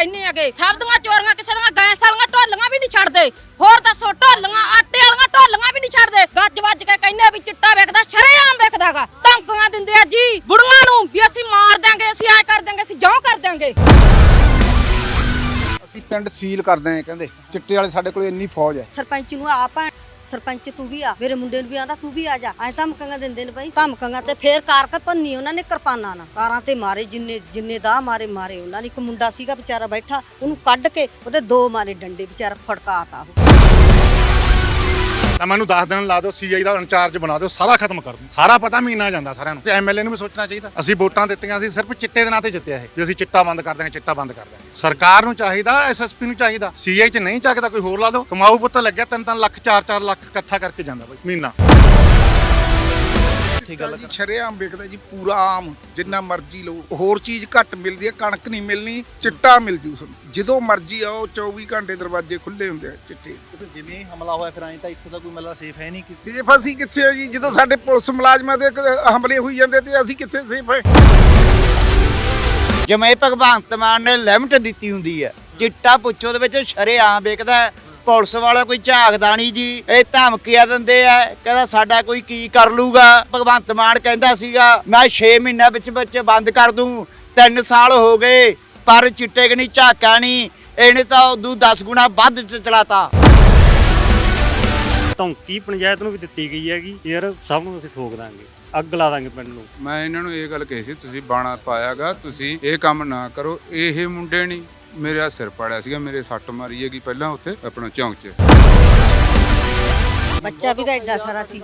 ਕਹਿੰਨੇ ਹੈਗੇ। ਸਭ ਦੀਆਂ ਚੋਰੀਆਂ ਕਿਸੇ ਦੀਆਂ ਗੈਸ ਵਾਲੀਆਂ ਢੋਲੀਆਂ ਵੀ ਨਹੀਂ ਛੱਡਦੇ। ਹੋਰ ਦੱਸੋ ਢੋਲੀਆਂ ਆਟੇ ਵਾਲੀਆਂ ਢੋਲੀਆਂ ਵੀ ਨਹੀਂ ਛੱਡਦੇ। ਗੱਜ ਵੱਜ ਕੇ ਕਹਿੰਦੇ ਵੀ ਚਿੱਟਾ ਵੇਖਦਾ ਸ਼ਰੇਆਮ ਵੇਖਦਾਗਾ। ਧਮਕੀਆਂ ਦਿੰਦੇ ਆ ਜੀ ਬੁੜੀਆਂ ਨੂੰ ਵੀ ਅਸੀਂ ਮਾਰ ਦਾਂਗੇ ਅਸੀਂ ਐ ਕਰ ਦਾਂਗੇ ਅਸੀਂ ਜੋਂ ਕਰ ਦਾਂਗੇ ਅਸੀਂ ਪਿੰਡ ਸੀਲ ਕਰਦੇ ਆਂ ਕਹਿੰਦੇ ਚਿੱਟੇ ਵਾਲੇ ਸਾਡੇ ਕੋਲ ਇੰਨੀ ਫੌਜ ਹੈ। ਸਰਪੰਚ ਨੂੰ ਆਪ ਆ ਸਰਪੰਚ ਤੂੰ ਵੀ ਆ, ਮੇਰੇ ਮੁੰਡੇ ਨੂੰ ਵੀ ਆਂਦਾ ਤੂੰ ਵੀ ਆ ਜਾ। ਐ ਧਮਕੀਆਂ ਦਿੰਦੇ ਨੇ ਬਈ ਧਮਕਾਂ ਤੇ ਫੇਰ ਕਾਰ ਕੇ ਭੰਨੀ ਉਹਨਾਂ ਨੇ ਕਿਰਪਾਨਾਂ ਨਾਲ। ਕਾਰਾਂ ਤੇ ਮਾਰੇ, ਜਿੰਨੇ ਜਿੰਨੇ ਦਾ ਮਾਰੇ ਮਾਰੇ ਉਹਨਾਂ ਨੇ। ਇੱਕ ਮੁੰਡਾ ਸੀਗਾ ਵਿਚਾਰਾ ਬੈਠਾ, ਉਹਨੂੰ ਕੱਢ ਕੇ ਉਹਦੇ ਦੋ ਮਾਰੇ ਡੰਡੇ ਵਿਚਾਰਾ ਫੜਕਾਤਾ ਉਹ। ਤਾਂ ਮੈਨੂੰ 10 ਦਿਨ ਲਾ ਦਿਓ ਸੀਆਈ ਦਾ ਇੰਚਾਰਜ ਬਣਾ ਦਿਓ, ਸਾਰਾ ਖਤਮ ਕਰ ਦਿਓ। ਸਾਰਾ ਪਤਾ ਮਹੀਨਾ ਜਾਂਦਾ ਸਾਰਿਆਂ ਨੂੰ। ਤੇ ਐਮਐਲਏ ਨੂੰ ਵੀ ਸੋਚਣਾ ਚਾਹੀਦਾ। ਅਸੀਂ ਵੋਟਾਂ ਦਿੱਤੀਆਂ ਸੀ, ਸਿਰਫ ਚਿੱਟੇ ਦੇ ਨਾਂ ਤੇ ਜਿੱਤਿਆ ਇਹ, ਵੀ ਅਸੀਂ ਚਿੱਟਾ ਬੰਦ ਕਰ ਦਾਂਗੇ ਚਿੱਟਾ ਬੰਦ ਕਰ ਦਾਂਗੇ ਸਰਕਾਰ ਨੂੰ ਚਾਹੀਦਾ ਐਸਐਸਪੀ ਨੂੰ ਚਾਹੀਦਾ। ਸੀਆਈ 'ਚ ਨਹੀਂ ਚੱਕਦਾ, ਕੋਈ ਹੋਰ ਲਾ ਦਿਓ। ਕਮਾਊ ਪੁੱਤ ਲੱਗਿਆ ਤਿੰਨ ਤਿੰਨ ਲੱਖ 4-4 ਲੱਖ ਇਕੱਠਾ ਕਰਕੇ ਜਾਂਦਾ ਬਈ, ਮਹੀਨਾ। ਠੀਕ ਗੱਲ ਜੀ ਸ਼ਰੇਆਮ ਵਿਕਦਾ ਜੀ ਪੂਰਾ ਆਮ ਜਿੰਨਾ ਮਰਜ਼ੀ ਲਓ। ਹੋਰ ਚੀਜ਼ ਘੱਟ ਮਿਲਦੀ ਹੈ ਕਣਕ ਨਹੀਂ ਮਿਲਣੀ ਚਿੱਟਾ ਮਿਲ ਜੂ ਤੁਹਾਨੂੰ। ਜਦੋਂ ਮਰਜ਼ੀ ਆਓ 24 ਘੰਟੇ ਦਰਵਾਜ਼ੇ ਖੁੱਲੇ ਹੁੰਦੇ ਆ ਚਿੱਟੇ। ਜਿਵੇਂ ਹਮਲਾ ਹੋਇਆ ਫਿਰ ਐਂ ਤਾਂ ਇੱਥੇ ਤਾਂ ਕੋਈ ਮਤਲਬ ਸੇਫ ਹੈ ਨਹੀਂ ਕਿਸੇ। ਸੇਫ ਅਸੀਂ ਕਿੱਥੇ ਆ ਜੀ? ਜਦੋਂ ਸਾਡੇ ਪੁਲਿਸ ਮੁਲਾਜ਼ਮਾਂ ਦੇ ਹਮਲੇ ਹੋਈ ਜਾਂਦੇ ਤੇ ਅਸੀਂ ਕਿੱਥੇ ਸੇਫ ਹੈ ਜਿਵੇਂ ਭਗਵੰਤ ਮਾਨ ਨੇ ਲਿਮਟ ਦਿੱਤੀ ਹੁੰਦੀ ਹੈ ਚਿੱਟਾ ਪੁੱਛੋ ਦੇ ਵਿੱਚ ਸ਼ਰੇਆਮ ਵੇਖਦਾ। ਪੁਲਿਸ ਵਾਲਾ ਕੋਈ ਝਾਕਦਾ ਨਹੀਂ ਜੀ ਇਹ ਧਮਕੀਆਂ ਦਿੰਦੇ ਆ ਕਹਿੰਦਾ ਸਾਡਾ ਕੋਈ ਕੀ ਕਰ ਲੂਗਾ? ਭਗਵੰਤ ਮਾਨ ਕਹਿੰਦਾ ਸੀਗਾ ਮੈਂ 6 ਮਹੀਨਿਆਂ ਵਿੱਚ ਵਿੱਚ ਬੰਦ ਕਰ ਦੂੰ 3 ਸਾਲ ਹੋ ਗਏ ਪਰ ਚਿੱਟੇ ਕਿ ਨਹੀਂ ਝਾਕਾ ਨਹੀਂ ਇਹਨੇ ਤਾਂ ਉਦੋਂ 10 ਗੁਣਾ ਵੱਧ ਚ ਚਲਾਤਾ। ਧਮਕੀ ਪੰਚਾਇਤ ਨੂੰ ਵੀ ਦਿੱਤੀ ਗਈ ਹੈਗੀ ਯਾਰ ਸਭ ਨੂੰ ਅਸੀਂ ਠੋਕ ਦਾਂਗੇ ਅੱਗ ਲਾ ਦਾਂਗੇ ਪਿੰਡ ਨੂੰ। ਮੈਂ ਇਹਨਾਂ ਨੂੰ ਇਹ ਗੱਲ ਕਹੀ ਸੀ ਤੁਸੀਂ ਬਾਣਾ ਪਾਇਆਗਾ ਤੁਸੀਂ ਇਹ ਕੰਮ ਨਾ ਕਰੋ ਇਹ ਮੁੰਡੇ ਨਹੀਂ। ਮੇਰੇ ਸਿਰ ਪਾੜਿਆ ਸੀਗਾ ਮੇਰੇ ਸੱਟ ਮਾਰੀ ਹੈਗੀ ਪਹਿਲਾਂ ਉੱਥੇ ਆਪਣਾ ਚੌਂਕ 'ਚ। ਬੱਚਾ ਵੀ ਤਾਂ ਐਡਾ ਸਾਰਾ ਸੀ।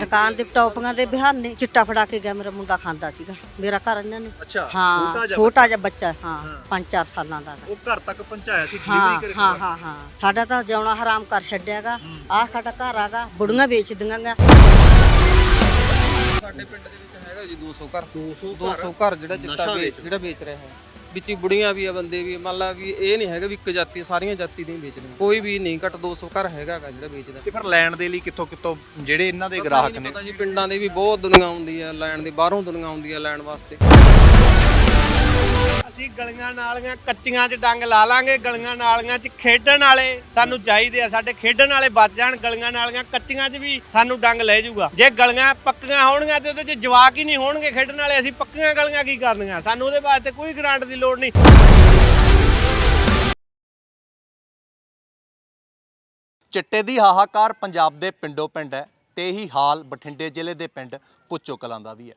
ਦੁਕਾਨ ਦੇ ਟੌਪੀਆਂ ਦੇ ਬਹਾਨੇ ਚਿੱਟਾ ਫੜਾ ਕੇ ਗਿਆ ਮੇਰਾ ਮੁੰਡਾ ਖਾਂਦਾ ਸੀਗਾ। ਮੇਰਾ ਘਰ ਇਹਨਾਂ ਨੇ। ਅੱਛਾ ਹਾਂ ਛੋਟਾ ਜਿਹਾ ਬੱਚਾ ਹਾਂ 5-4 ਸਾਲਾਂ ਦਾ। ਉਹ ਘਰ ਤੱਕ ਪਹੁੰਚਾਇਆ ਸੀ ਹਾਂ ਡਿਲੀਵਰੀ ਹਾਂ ਕਰਕੇ? ਹਾਂ ਹਾਂ ਸਾਡਾ ਤਾਂ ਜਿਉਣਾ ਹਰਾਮ ਕਰ ਛੱਡਿਆਗਾ ਆਹ ਸਾਡਾ ਘਰ ਆਗਾ ਬੁੜੀਆਂ ਵੇਚਦੀਆਂ ਗਾ। ਸਾਡੇ ਪਿੰਡ ਦੇ ਵਿੱਚ ਹੈਗਾ ਜੀ 200 ਘਰ। 200 200 ਘਰ। ਜਿਹੜਾ ਚਿੱਟਾ ਵੇਚ ਜਿਹੜਾ ਵੇਚ ਰਿਹਾ ਹੈ ਵਿੱਚ ਹੀ ਬੁੜੀਆਂ ਵੀ ਆ ਬੰਦੇ ਵੀ ਆ, ਮੰਨ ਲਾ ਵੀ ਇਹ ਨਹੀਂ ਹੈਗਾ ਵੀ ਇੱਕ ਜਾਤੀ ਸਾਰੀਆਂ ਜਾਤੀ ਦੇ ਹੀ ਵੇਚਦੇ ਕੋਈ ਵੀ ਨਹੀਂ ਘੱਟ 200 ਘਰ ਹੈਗਾ ਗਾ ਜਿਹੜਾ ਵੇਚਦਾ। ਤੇ ਫਿਰ ਲੈਣ ਦੇ ਲਈ ਕਿੱਥੋਂ ਕਿੱਥੋਂ ਜਿਹੜੇ ਇਹਨਾਂ ਦੇ ਗ੍ਰਾਹਕ ਨੇ? ਪਤਾ ਜੀ ਪਿੰਡਾਂ ਦੇ ਵੀ ਬਹੁਤ ਦੁਨੀਆ ਆਉਂਦੀ ਆ ਲੈਣ ਦੀ ਬਾਹਰੋਂ ਦੁਨੀਆ ਆਉਂਦੀ ਆ ਲੈਣ ਵਾਸਤੇ। ਅਸੀਂ ਗਲੀਆਂ ਨਾਲੀਆਂ ਕੱਚੀਆਂ 'ਚ ਡੰਗ ਲਾ ਲਾਂਗੇ, ਗਲੀਆਂ ਨਾਲੀਆਂ 'ਚ ਖੇਡਣ ਵਾਲੇ ਸਾਨੂੰ ਚਾਹੀਦੇ ਆ, ਸਾਡੇ ਖੇਡਣ ਵਾਲੇ ਬਚ ਜਾਣ, ਗਲੀਆਂ ਨਾਲੀਆਂ ਕੱਚੀਆਂ 'ਚ ਵੀ ਸਾਨੂੰ ਡੰਗ ਲੈ ਜਾਊਗਾ। ਜੇ ਗਲੀਆਂ ਪੱਕੀਆਂ ਹੋਣਗੀਆਂ ਤੇ ਉਹਦੇ 'ਚ ਜਵਾਕ ਹੀ ਨਹੀਂ ਹੋਣਗੇ ਖੇਡਣ ਵਾਲੇ, ਅਸੀਂ ਪੱਕੀਆਂ ਗਲੀਆਂ ਕੀ ਕਰਨੀਆਂ? ਸਾਨੂੰ ਉਹਦੇ ਵਾਸਤੇ ਕੋਈ ਗ੍ਰਾਂਟ ਦੀ ਲੋੜ ਨਹੀਂ। ਚਿੱਟੇ ਦੀ ਹਾਹਾਕਾਰ ਪੰਜਾਬ ਦੇ ਪਿੰਡੋ ਪਿੰਡ ਹੈ ਤੇ ਹੀ ਹਾਲ ਬਠਿੰਡੇ ਜ਼ਿਲ੍ਹੇ ਦੇ ਪਿੰਡ ਪੁੱਚੋ ਕਲਾਂ ਦਾ ਵੀ ਹੈ।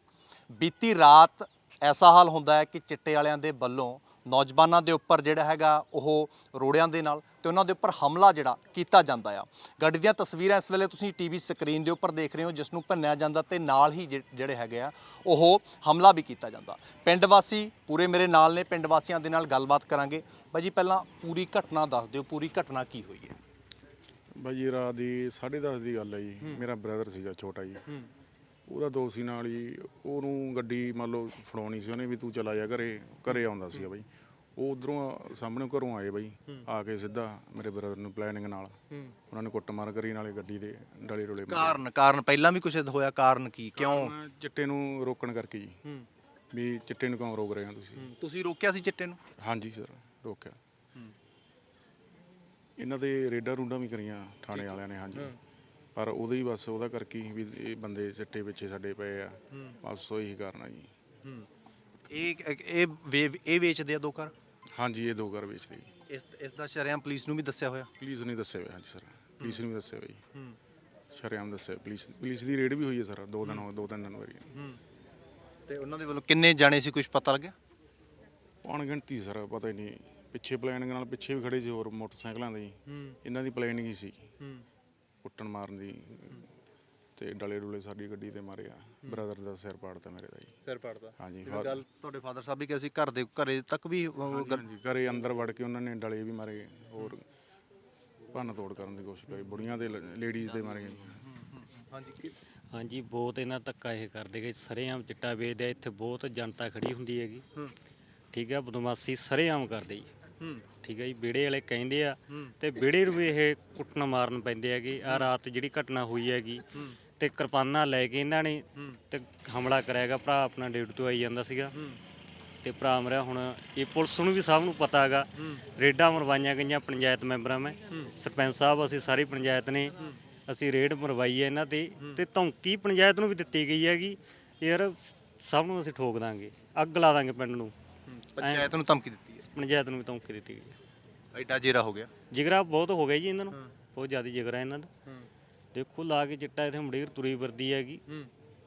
ਬੀਤੀ ਰਾਤ ਐਸਾ ਹਾਲ ਹੁੰਦਾ ਹੈ ਕਿ ਚਿੱਟੇ ਵਾਲਿਆਂ ਦੇ ਵੱਲੋਂ ਨੌਜਵਾਨਾਂ ਦੇ ਉੱਪਰ ਜਿਹੜਾ ਹੈਗਾ ਉਹ ਰੋੜਿਆਂ ਦੇ ਨਾਲ ਤੇ ਉਹਨਾਂ ਦੇ ਉੱਪਰ ਹਮਲਾ ਜਿਹੜਾ ਕੀਤਾ ਜਾਂਦਾ ਆ। ਗੱਡੀ ਦੀਆਂ ਤਸਵੀਰਾਂ ਇਸ ਵੇਲੇ ਤੁਸੀਂ ਟੀਵੀ ਸਕਰੀਨ ਦੇ ਉੱਪਰ ਦੇਖ ਰਹੇ ਹੋ ਜਿਸ ਨੂੰ ਭੰਨਿਆ ਜਾਂਦਾ ਤੇ ਨਾਲ ਹੀ ਜਿਹੜੇ ਹੈਗੇ ਆ ਉਹ ਹਮਲਾ ਵੀ ਕੀਤਾ ਜਾਂਦਾ। ਪਿੰਡ ਵਾਸੀ ਪੂਰੇ ਮੇਰੇ ਨਾਲ ਨੇ ਪਿੰਡ ਵਾਸੀਆਂ ਦੇ ਨਾਲ ਗੱਲਬਾਤ ਕਰਾਂਗੇ। ਬਾਈ ਜੀ ਪਹਿਲਾਂ ਪੂਰੀ ਘਟਨਾ ਦੱਸ ਦਿਓ ਪੂਰੀ ਘਟਨਾ ਕੀ ਹੋਈ ਹੈ? ਬਾਈ ਰਾਤ ਦੀ 10:30 ਦੀ ਗੱਲ ਹੈ ਜੀ। ਮੇਰਾ ਬ੍ਰਦਰ ਸੀਗਾ ਛੋਟਾ ਜੀ। ਉਹਦਾ ਦੋਸਤ ਸੀ ਨਾਲ ਜੀ ਉਹਨੂੰ ਗੱਡੀ ਮੰਨ ਲਓ ਫੜਾਉਣੀ ਸੀ ਉਹਨੇ ਵੀ ਤੂੰ ਚਲਾ ਜਾ ਘਰੇ ਘਰੇ ਆਉਂਦਾ ਸੀਗਾ ਬਾਈ। ਉਹ ਉਧਰੋਂ ਸਾਹਮਣੇ ਘਰੋਂ ਆਏ ਬਾਈ ਆ ਕੇ ਸਿੱਧਾ ਮੇਰੇ ਬ੍ਰਦਰ ਨੂੰ ਪਲੈਨਿੰਗ ਨਾਲ ਉਹਨਾਂ ਨੇ ਕੁੱਟਮਾਰ ਕਰੀ ਨਾਲੇ ਗੱਡੀ ਦੇ ਡਲੇ ਡੋਲੇ ਮਾਰੇ। ਕਾਰਨ ਕਾਰਨ ਪਹਿਲਾਂ ਵੀ ਕੁਝ ਹੋਇਆ ਕਾਰਨ ਕੀ ਕਿਉਂ? ਚਿੱਟੇ ਨੂੰ ਰੋਕਣ ਕਰਕੇ ਜੀ। ਵੀ ਚਿੱਟੇ ਨੂੰ ਕਿਉਂ ਰੋਕ ਰਹੇ ਹੋ ਤੁਸੀਂ? ਤੁਸੀਂ ਰੋਕਿਆ ਸੀ ਚਿੱਟੇ ਨੂੰ? ਹਾਂਜੀ ਸਰ ਰੋਕਿਆ। ਇਹਨਾਂ ਦੇ ਰੇਡਾਂ ਰੂਡਾਂ ਵੀ ਕਰੀਆਂ ਥਾਣੇ ਵਾਲਿਆਂ ਨੇ ਹਾਂਜੀ। ਪਰ ਉਹਦੇ ਹੀ ਬਸ ਉਹਦਾ ਕਰਕੇ ਹੀ ਵੀ ਇਹ ਬੰਦੇ ਚਿੱਟੇ ਪਿੱਛੇ ਸਾਡੇ ਪਏ ਆ। ਬਸ ਉਹੀ ਕਾਰਨ ਆ ਜੀ। ਇਹ ਇਹ ਵੇ- ਇਹ ਵੇਚਦੇ ਆ ਦੋ ਘਰ? ਹਾਂਜੀ ਇਹ ਦੋ ਘਰ ਵੇਚਦੇ ਜੀ। ਇਸ ਇਸ ਦਾ ਸ਼ਰਿਆਮ ਪੁਲਿਸ ਨੂੰ ਵੀ ਦੱਸਿਆ ਹੋਇਆ? ਪੁਲਿਸ ਨੇ ਦੱਸਿਆ ਹੋਇਆ ਹਾਂਜੀ ਸਰ। ਪੁਲਿਸ ਨੇ ਵੀ ਦੱਸਿਆ ਹੋਇਆ ਜੀ। ਸ਼ਰੇਆਮ ਦੱਸਿਆ ਪੁਲਿਸ ਪੁਲਿਸ ਦੀ ਰੇਡ ਵੀ ਹੋਈ ਹੈ ਸਰ ਦੋ ਦਿਨ ਹੋ ਦੋ ਤਿੰਨ ਦਿਨ ਵਾਰੀ। ਤੇ ਉਹਨਾਂ ਦੇ ਵੱਲੋਂ ਕਿੰਨੇ ਜਾਣੇ ਸੀ ਕੁਝ ਪਤਾ ਲੱਗਿਆ? ਪੌਣ ਗਿਣਤੀ ਸਰ ਪਤਾ ਹੀ ਨਹੀਂ। ਪਿੱਛੇ ਪਲੈਨਿੰਗ ਨਾਲ ਪਿੱਛੇ ਵੀ ਖੜੇ ਸੀ ਹੋਰ ਮੋਟਰਸਾਈਕਲਾਂ ਦੇ ਜੀ ਇਹਨਾਂ ਦੀ ਪਲੈਨਿੰਗ ਹੀ ਸੀ। ਕੁੱਟਣ ਮਾਰਨ ਦੀ ਤੇ ਡਲੇ ਡੁਲੇ ਸਾਡੀ ਗੱਡੀ ਤੇ ਮਾਰਿਆ ਬ੍ਰਦਰ ਦਾ ਸਿਰ ਪਾੜਤਾ ਮੇਰੇ ਦਾ ਜੀ। ਸਿਰ ਪੜਦਾ ਹਾਂਜੀ ਗੱਲ ਤੁਹਾਡੇ ਫਾਦਰ ਸਾਹਿਬ ਵੀ ਕਿਹਾ ਸੀ ਘਰ ਦੇ ਘਰੇ ਤੱਕ ਵੀ ਉਹ ਹਾਂਜੀ, ਗੱਲ- ਹਾਂਜੀ ਘਰੇ ਅੰਦਰ ਵੜ ਕੇ ਉਹਨਾਂ ਨੇ ਡਲੇ ਵੀ ਮਾਰੇ ਹੋਰ ਭੰਨ ਤੋੜ ਕਰਨ ਦੀ ਕੋਸ਼ਿਸ਼ ਕਰੀ ਬੁੜੀਆਂ ਦੇ ਲੇਡੀਜ਼ ਦੇ ਮਾਰੇ। ਜੀ ਹਾਂਜੀ। ਬਹੁਤ ਇਹਨਾਂ ਧੱਕਾ ਇਹ ਕਰਦੇ ਗਏ ਸਰੇਆਮ ਚਿੱਟਾ ਵੇਚਦੇ ਆ, ਇੱਥੇ ਬਹੁਤ ਜਨਤਾ ਖੜੀ ਹੁੰਦੀ ਹੈਗੀ। ਠੀਕ ਹੈ ਬਦਮਾਸ਼ੀ ਸਰੇਆਮ ਕਰਦੇ ਜੀ। ਠੀਕ ਹੈ ਜੀ ਵਿੜੇ ਵਾਲੇ ਕਹਿੰਦੇ ਆ ਤੇ ਵਿੜੇ ਨੂੰ ਵੀ ਇਹ ਕੁੱਟਣ ਮਾਰਨ ਪੈਂਦੇ ਹੈਗੇ। ਆ ਰਾਤ ਜਿਹੜੀ ਘਟਨਾ ਹੋਈ ਹੈਗੀ ਤੇ ਕਿਰਪਾਨਾਂ ਲੈ ਕੇ ਇਹਨਾਂ ਨੇ ਤੇ ਹਮਲਾ ਕਰਿਆਗਾ ਭਰਾ ਆਪਣਾ ਡਿਊਟੀ ਤੋਂ ਆਈ ਜਾਂਦਾ ਸੀਗਾ। ਤੇ ਭਰਾ ਮੇਰਾ ਹੁਣ ਇਹ ਪੁਲਿਸ ਨੂੰ ਵੀ ਸਭ ਨੂੰ ਪਤਾ ਹੈਗਾ। ਰੇਡਾਂ ਮਰਵਾਈਆਂ ਗਈਆਂ ਪੰਚਾਇਤ ਮੈਂਬਰਾਂ ਮੈਂ। ਸਰਪੰਚ ਸਾਹਿਬ ਅਸੀਂ ਸਾਰੀ ਪੰਚਾਇਤ ਨੇ ਅਸੀਂ ਰੇਡ ਮਰਵਾਈ ਹੈ ਇਹਨਾਂ ਤੇ। ਤੇ ਧਮਕੀ ਪੰਚਾਇਤ ਨੂੰ ਵੀ ਦਿੱਤੀ ਗਈ ਹੈਗੀ। ਯਾਰ ਸਭ ਨੂੰ ਅਸੀਂ ਠੋਕ ਦਾਂਗੇ। ਅੱਗ ਲਾ ਦਾਂਗੇ ਪਿੰਡ ਨੂੰ। ਪੰਚਾਇਤ ਨੂੰ ਧਮਕੀ ਦਿੱਤੀ। ਪੰਚਾਇਤ ਨੂੰ ਵੀ ਧਮਕੀ ਦਿੱਤੀ ਗਈ ਹੈ। ਐਡਾ ਜੇਰਾ ਹੋ ਗਿਆ? ਜਿਗਰਾ ਬਹੁਤ ਹੋ ਗਿਆ ਜੀ ਇਹਨਾਂ ਨੂੰ। ਬਹੁਤ ਜ਼ਿਆਦਾ ਜਿਗਰਾ ਇਹਨਾਂ ਦਾ। ਦੇਖੋ ਲਾ ਕੇ ਚਿੱਟਾ ਇੱਥੇ ਮੁੰਡੇਰ ਤੁਰੀ ਵਰਦੀ ਹੈਗੀ।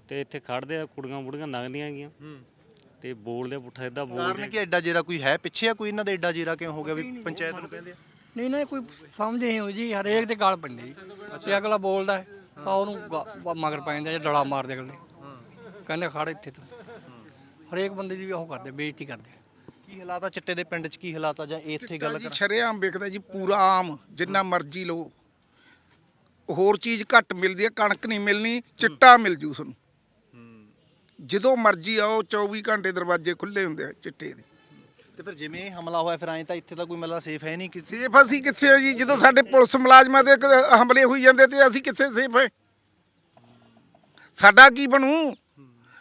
ਤੇ ਇੱਥੇ ਖੜਦੇ ਆ ਕੁੜੀਆਂ ਬੁੜੀਆਂ ਲੰਘਦੀਆਂ ਹੈਗੀਆਂ। ਤੇ ਬੋਲਦੇ ਪੁੱਠਾ ਇਦਾਂ ਕਾਰਨ ਬੋਲਦੇ ਕਿ ਐਡਾ ਜੇਰਾ ਕੋਈ ਹੈ ਪਿੱਛੇ ਆ? ਕੋਈ ਇਹਨਾਂ ਦਾ ਐਡਾ ਜੇਰਾ ਕਿਉਂ ਹੋ ਗਿਆ ਵੀ ਪੰਚਾਇਤ ਨੂੰ ਕਹਿੰਦੇ ਆ? ਨਹੀਂ ਨਾ ਕੋਈ ਸਮਝ ਨਹੀਂ ਆਉਂਦੀ ਜੀ। ਹਰੇਕ ਦੇ ਗਾਲ ਪੈਂਦੇ ਜੀ। ਜੇ ਅਗਲਾ ਬੋਲਦਾ ਹੈ, ਤਾਂ ਉਹਨੂੰ ਗਾ- ਮਗਰ ਪੈ ਜਾਂਦੇ ਜਾਂ ਡੜਾ ਮਾਰਦੇ ਅਗਲੇ। ਕਹਿੰਦੇ ਖੜ ਇੱਥੇ ਤੂੰ। ਹਰੇਕ ਬੰਦੇ ਦੀ ਉਹ ਕਰਦੇ ਬੇਇੱਜ਼ਤੀ ਕਰਦੇ ਕੀ ਹਾਲਾਤ ਆ? ਚਿੱਟੇ ਦੇ ਪਿੰਡ 'ਚ ਕੀ ਹਾਲਾਤ ਆ ਜਾਂ ਇੱਥੇ ਗੱਲ ਜੀ ਕਰਾਂ? ਸ਼ਰੇਆਮ ਵਿਕਦਾ ਜੀ ਪੂਰਾ ਆਮ ਜਿੰਨਾ ਮਰਜ਼ੀ ਲਓ। ਹੋਰ ਚੀਜ਼ ਘੱਟ ਮਿਲਦੀ ਹੈ ਕਣਕ ਨਹੀਂ ਮਿਲਣੀ ਚਿੱਟਾ ਮਿਲ ਜੂ ਤੁਹਾਨੂੰ। ਜਦੋਂ ਮਰਜ਼ੀ ਆਓ 24 ਘੰਟੇ ਦਰਵਾਜ਼ੇ ਖੁੱਲੇ ਹੁੰਦੇ ਆ ਚਿੱਟੇ ਦੇ। ਤੇ ਫਿਰ ਜਿਵੇਂ ਇਹ ਹਮਲਾ ਹੋਇਆ ਫਿਰ ਐਂ ਤਾਂ ਇੱਥੇ ਤਾਂ ਕੋਈ ਮਤਲਬ ਸੇਫ ਹੈ ਨਹੀਂ ਕਿਸੇ ਸੇਫ ਅਸੀਂ ਕਿੱਥੇ ਆ ਜੀ? ਜਦੋਂ ਸਾਡੇ ਪੁਲਿਸ ਮੁਲਾਜ਼ਮਾਂ ਦੇ ਕ- ਹਮਲੇ ਹੋਈ ਜਾਂਦੇ ਤੇ ਅਸੀਂ ਕਿੱਥੇ ਸੇਫ ਹੈ ਸਾਡਾ ਕੀ ਬਣੂ?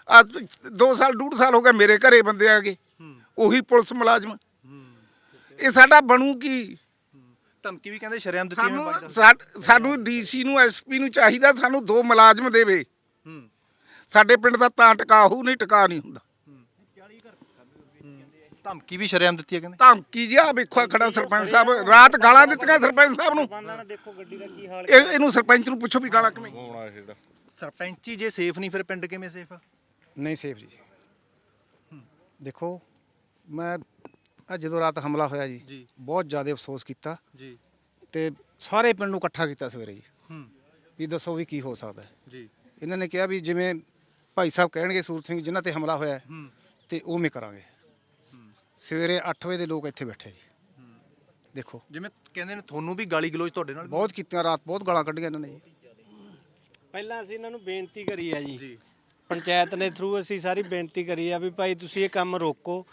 ਅੱਜ 2 ਸਾਲ ਡੂਢ ਸਾਲ ਹੋ ਗਿਆ ਮੇਰੇ ਘਰੇ ਬੰਦੇ ਆ ਗਏ। ਉਹੀ ਪੁਲਿਸ ਮੁਲਾਜ਼ਮ। ਇਹ ਸਾਡਾ ਬਣੂ ਕੀ? ਧਮਕੀ ਵੀ ਕਹਿੰਦੇ ਸ਼ਰੇਆਮ ਦਿੱਤੀ ਹੋਈ ਸਾਨੂੰ ਸਾ- ਸਾਨੂੰ ਡੀਸੀ ਨੂੰ ਐਸਪੀ ਨੂੰ ਚਾਹੀਦਾ ਸਾਨੂੰ ਦੋ ਮੁਲਾਜ਼ਮ ਦੇਵੇ। ਸਾਡੇ ਪਿੰਡ ਦਾ ਤਾਂ ਟਿਕਾ ਹੋਊ ਨਹੀਂ ਟਿਕਾ ਨਹੀਂ ਹੁੰਦਾ। ਧਮਕੀ ਵੀ ਸ਼ਰੇਆਮ ਦਿੱਤੀ ਹੈ ਕਹਿੰਦੇ। ਧਮਕੀ ਜਿਹਾ ਵੇਖੋ ਆਹ ਖੜਾ ਸਰਪੰਚ ਸਾਹਿਬ ਰਾਤ ਗਾਲਾਂ ਦਿੱਤੀਆਂ ਸਰਪੰਚ ਸਾਹਿਬ ਨੂੰ। ਇਹ- ਇਹਨੂੰ ਸਰਪੰਚ ਨੂੰ ਪੁੱਛੋ ਵੀ ਗਾਲਾਂ ਕਿਵੇਂ ਸਰਪੰਚੀ ਜੇ ਸੇਫ ਨਹੀਂ ਫਿਰ ਪਿੰਡ ਕਿਵੇਂ ਸੇਫ ਆ? ਨਹੀਂ ਸੇਫ ਜੀ। ਦੇਖੋ ਮੈਂ ਅੱਜ ਜਦੋਂ ਰਾਤ ਹਮਲਾ ਹੋਇਆ ਜੀ ਬਹੁਤ ਜ਼ਿਆਦਾ ਅਫਸੋਸ ਕੀਤਾ। ਜੀ। ਤੇ ਸਾਰੇ ਪਿੰਡ ਨੂੰ ਇਕੱਠਾ ਕੀਤਾ ਸਵੇਰੇ ਜੀ। ਹੂੰ। ਵੀ ਦੱਸੋ ਵੀ ਕੀ ਹੋ ਸਕਦਾ ਹੈ। ਜੀ। ਇਹਨਾਂ ਨੇ ਕਿਹਾ ਵੀ ਜਿਵੇਂ ਭਾਈ ਸਾਹਿਬ ਕਹਿਣਗੇ ਸੂਰਤ ਸਿੰਘ ਜਿਨ੍ਹਾਂ ਤੇ ਹਮਲਾ ਹੋਇਆ ਹੈ, ਹੂੰ। ਤੇ ਉਵੇਂ ਕਰਾਂਗੇ। ਸਵੇਰੇ 8 ਵਜੇ ਦੇ ਲੋਕ ਇੱਥੇ ਬੈਠੇ ਜੀ। ਦੇਖੋ। ਜਿਵੇਂ ਕਹਿੰਦੇ ਨੇ ਤੁਹਾਨੂੰ ਵੀ ਗਾਲੀ ਗਲੋਚ ਤੁਹਾਡੇ ਨਾਲ ਬਹੁਤ ਕੀਤੀਆਂ ਰਾਤ ਬਹੁਤ ਗਾਲਾਂ ਕੱਢੀਆਂ ਇਹਨਾਂ ਨੇ ਜੀ। ਪਹਿਲਾਂ ਅਸੀਂ ਇਹਨਾਂ ਨੂੰ ਬੇਨਤੀ ਕਰੀ ਆ ਜੀ। ਪੰਚਾਇਤ ਦੇ ਥਰੂ ਅਸੀਂ ਸਾਰੀ ਬੇਨਤੀ ਕਰੀ ਆ ਵੀ ਭਾਈ ਤੁਸੀਂ ਇਹ ਕੰਮ ਰੋਕੋ।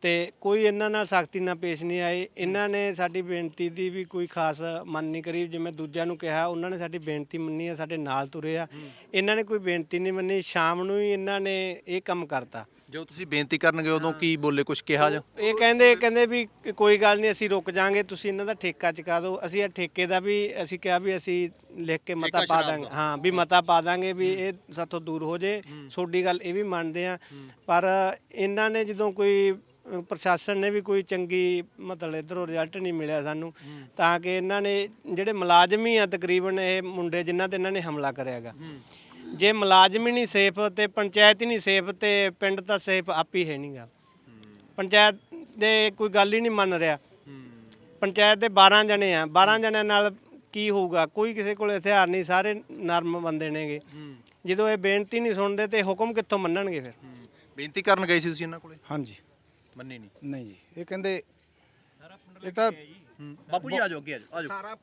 ਤੇ ਕੋਈ ਇਹਨਾਂ ਨਾਲ ਸਖਤੀ ਨਾਲ ਪੇਸ਼ ਨਹੀਂ ਆਏ। ਇਹਨਾਂ ਨੇ ਸਾਡੀ ਬੇਨਤੀ ਦੀ ਵੀ ਕੋਈ ਖਾਸ ਮੰਨ ਨਹੀਂ ਕਰੀ। ਜਿਵੇਂ ਦੂਜਿਆਂ ਨੂੰ ਕਿਹਾ ਉਹਨਾਂ ਨੇ ਸਾਡੀ ਬੇਨਤੀ ਮੰਨੀ ਆ ਸਾਡੇ ਨਾਲ ਤੁਰੇ ਆ। ਇਹਨਾਂ ਨੇ ਕੋਈ ਬੇਨਤੀ ਨਹੀਂ ਮੰਨੀ। ਸ਼ਾਮ ਨੂੰ ਹੀ ਇਹਨਾਂ ਨੇ ਇਹ ਕੰਮ ਕਰਤਾ। ਜੋ ਤੁਸੀਂ ਬੇਨਤੀ ਕਰਨ ਗਏ ਉਦੋਂ ਕੀ ਬੋਲੇ ਕੁਝ ਕਿਹਾ ਜਾਂ? ਇਹ ਕਹਿੰਦੇ ਕਹਿੰਦੇ ਵੀ ਕੋਈ ਗੱਲ ਨਹੀਂ ਅਸੀਂ ਰੁਕ ਜਾਾਂਗੇ ਤੁਸੀਂ ਇਹਨਾਂ ਦਾ ਠੇਕਾ ਚੁਕਾ ਦਿਓ। ਅਸੀਂ ਇਹ ਠੇਕੇ ਦਾ ਵੀ ਅਸੀਂ ਕਿਹਾ ਵੀ ਅਸੀਂ ਲਿਖ ਕੇ ਮਤਾ ਪਾ ਦਾਂਗੇ। ਹਾਂ ਵੀ ਮਤਾ ਪਾ ਦਾਂਗੇ ਵੀ ਇਹ ਸਾਥੋਂ ਦੂਰ ਹੋ ਜੇ। ਤੁਹਾਡੀ ਗੱਲ ਇਹ ਵੀ ਮੰਨਦੇ ਆ। ਪਰ ਇਹਨਾਂ ਨੇ ਜਦੋਂ ਕੋਈ ਅ, ਪ੍ਰਸ਼ਾਸਨ ਨੇ ਵੀ ਕੋਈ ਚੰਗੀ ਮਤਲਬ ਇਧਰੋਂ ਰਿਜ਼ਲਟ ਨਹੀਂ ਮਿਲਿਆ ਸਾਨੂੰ। ਤਾਂ ਕਿ ਇਹਨਾਂ ਨੇ ਜਿਹੜੇ ਮੁਲਾਜ਼ਮ ਹੀ ਆ ਤਕਰੀਬਨ ਇਹ ਮੁੰਡੇ ਜਿਨ੍ਹਾਂ ਤੇ ਇਹਨਾਂ ਨੇ ਹਮਲਾ ਕਰਿਆਗਾ ਜੇ ਮੁਲਾਜ਼ਮ ਹੀ ਨਹੀਂ ਸੇਫ ਤੇ ਪੰਚਾਇਤ ਹੀ ਨਹੀਂ ਸੇਫ ਤੇ ਪਿੰਡ ਤਾਂ ਸੇਫ ਆਪ ਹੀ ਹੈ ਨਹੀਂਗਾ ਪੰਚਾਇਤ ਦੇ ਕੋਈ ਗੱਲ ਹੀ ਨਹੀਂ ਮੰਨ ਰਿਹਾ। ਪੰਚਾਇਤ ਦੇ 12 ਜਣੇ ਆ। 12 ਜਣਿਆਂ ਨਾਲ ਕੀ ਹੋਊਗਾ? ਕੋਈ ਕਿਸੇ ਕੋਲ ਹਥਿਆਰ ਨਹੀਂ ਸਾਰੇ ਨਰਮ ਬੰਦੇ ਨੇਗੇ ਜਦੋਂ ਇਹ ਬੇਨਤੀ ਨਹੀਂ ਸੁਣਦੇ ਤੇ ਹੁਕਮ ਕਿੱਥੋਂ ਮੰਨਣਗੇ ਫਿਰ? ਬੇਨਤੀ ਕਰਨ ਗਏ ਸੀ ਤੁਸੀਂ ਇਹਨਾਂ ਕੋਲੇ? ਹਾਂਜੀ। ਮੰਨੀ ਨਹੀਂ। ਨਹੀਂ ਜੀ ਇਹ ਕਹਿੰਦੇ ਇਹ ਤਾਂ ਬਾਪੂ ਜੀ ਆ ਜਾਓ ਅੱਗੇ ਆ ਜਾਓ।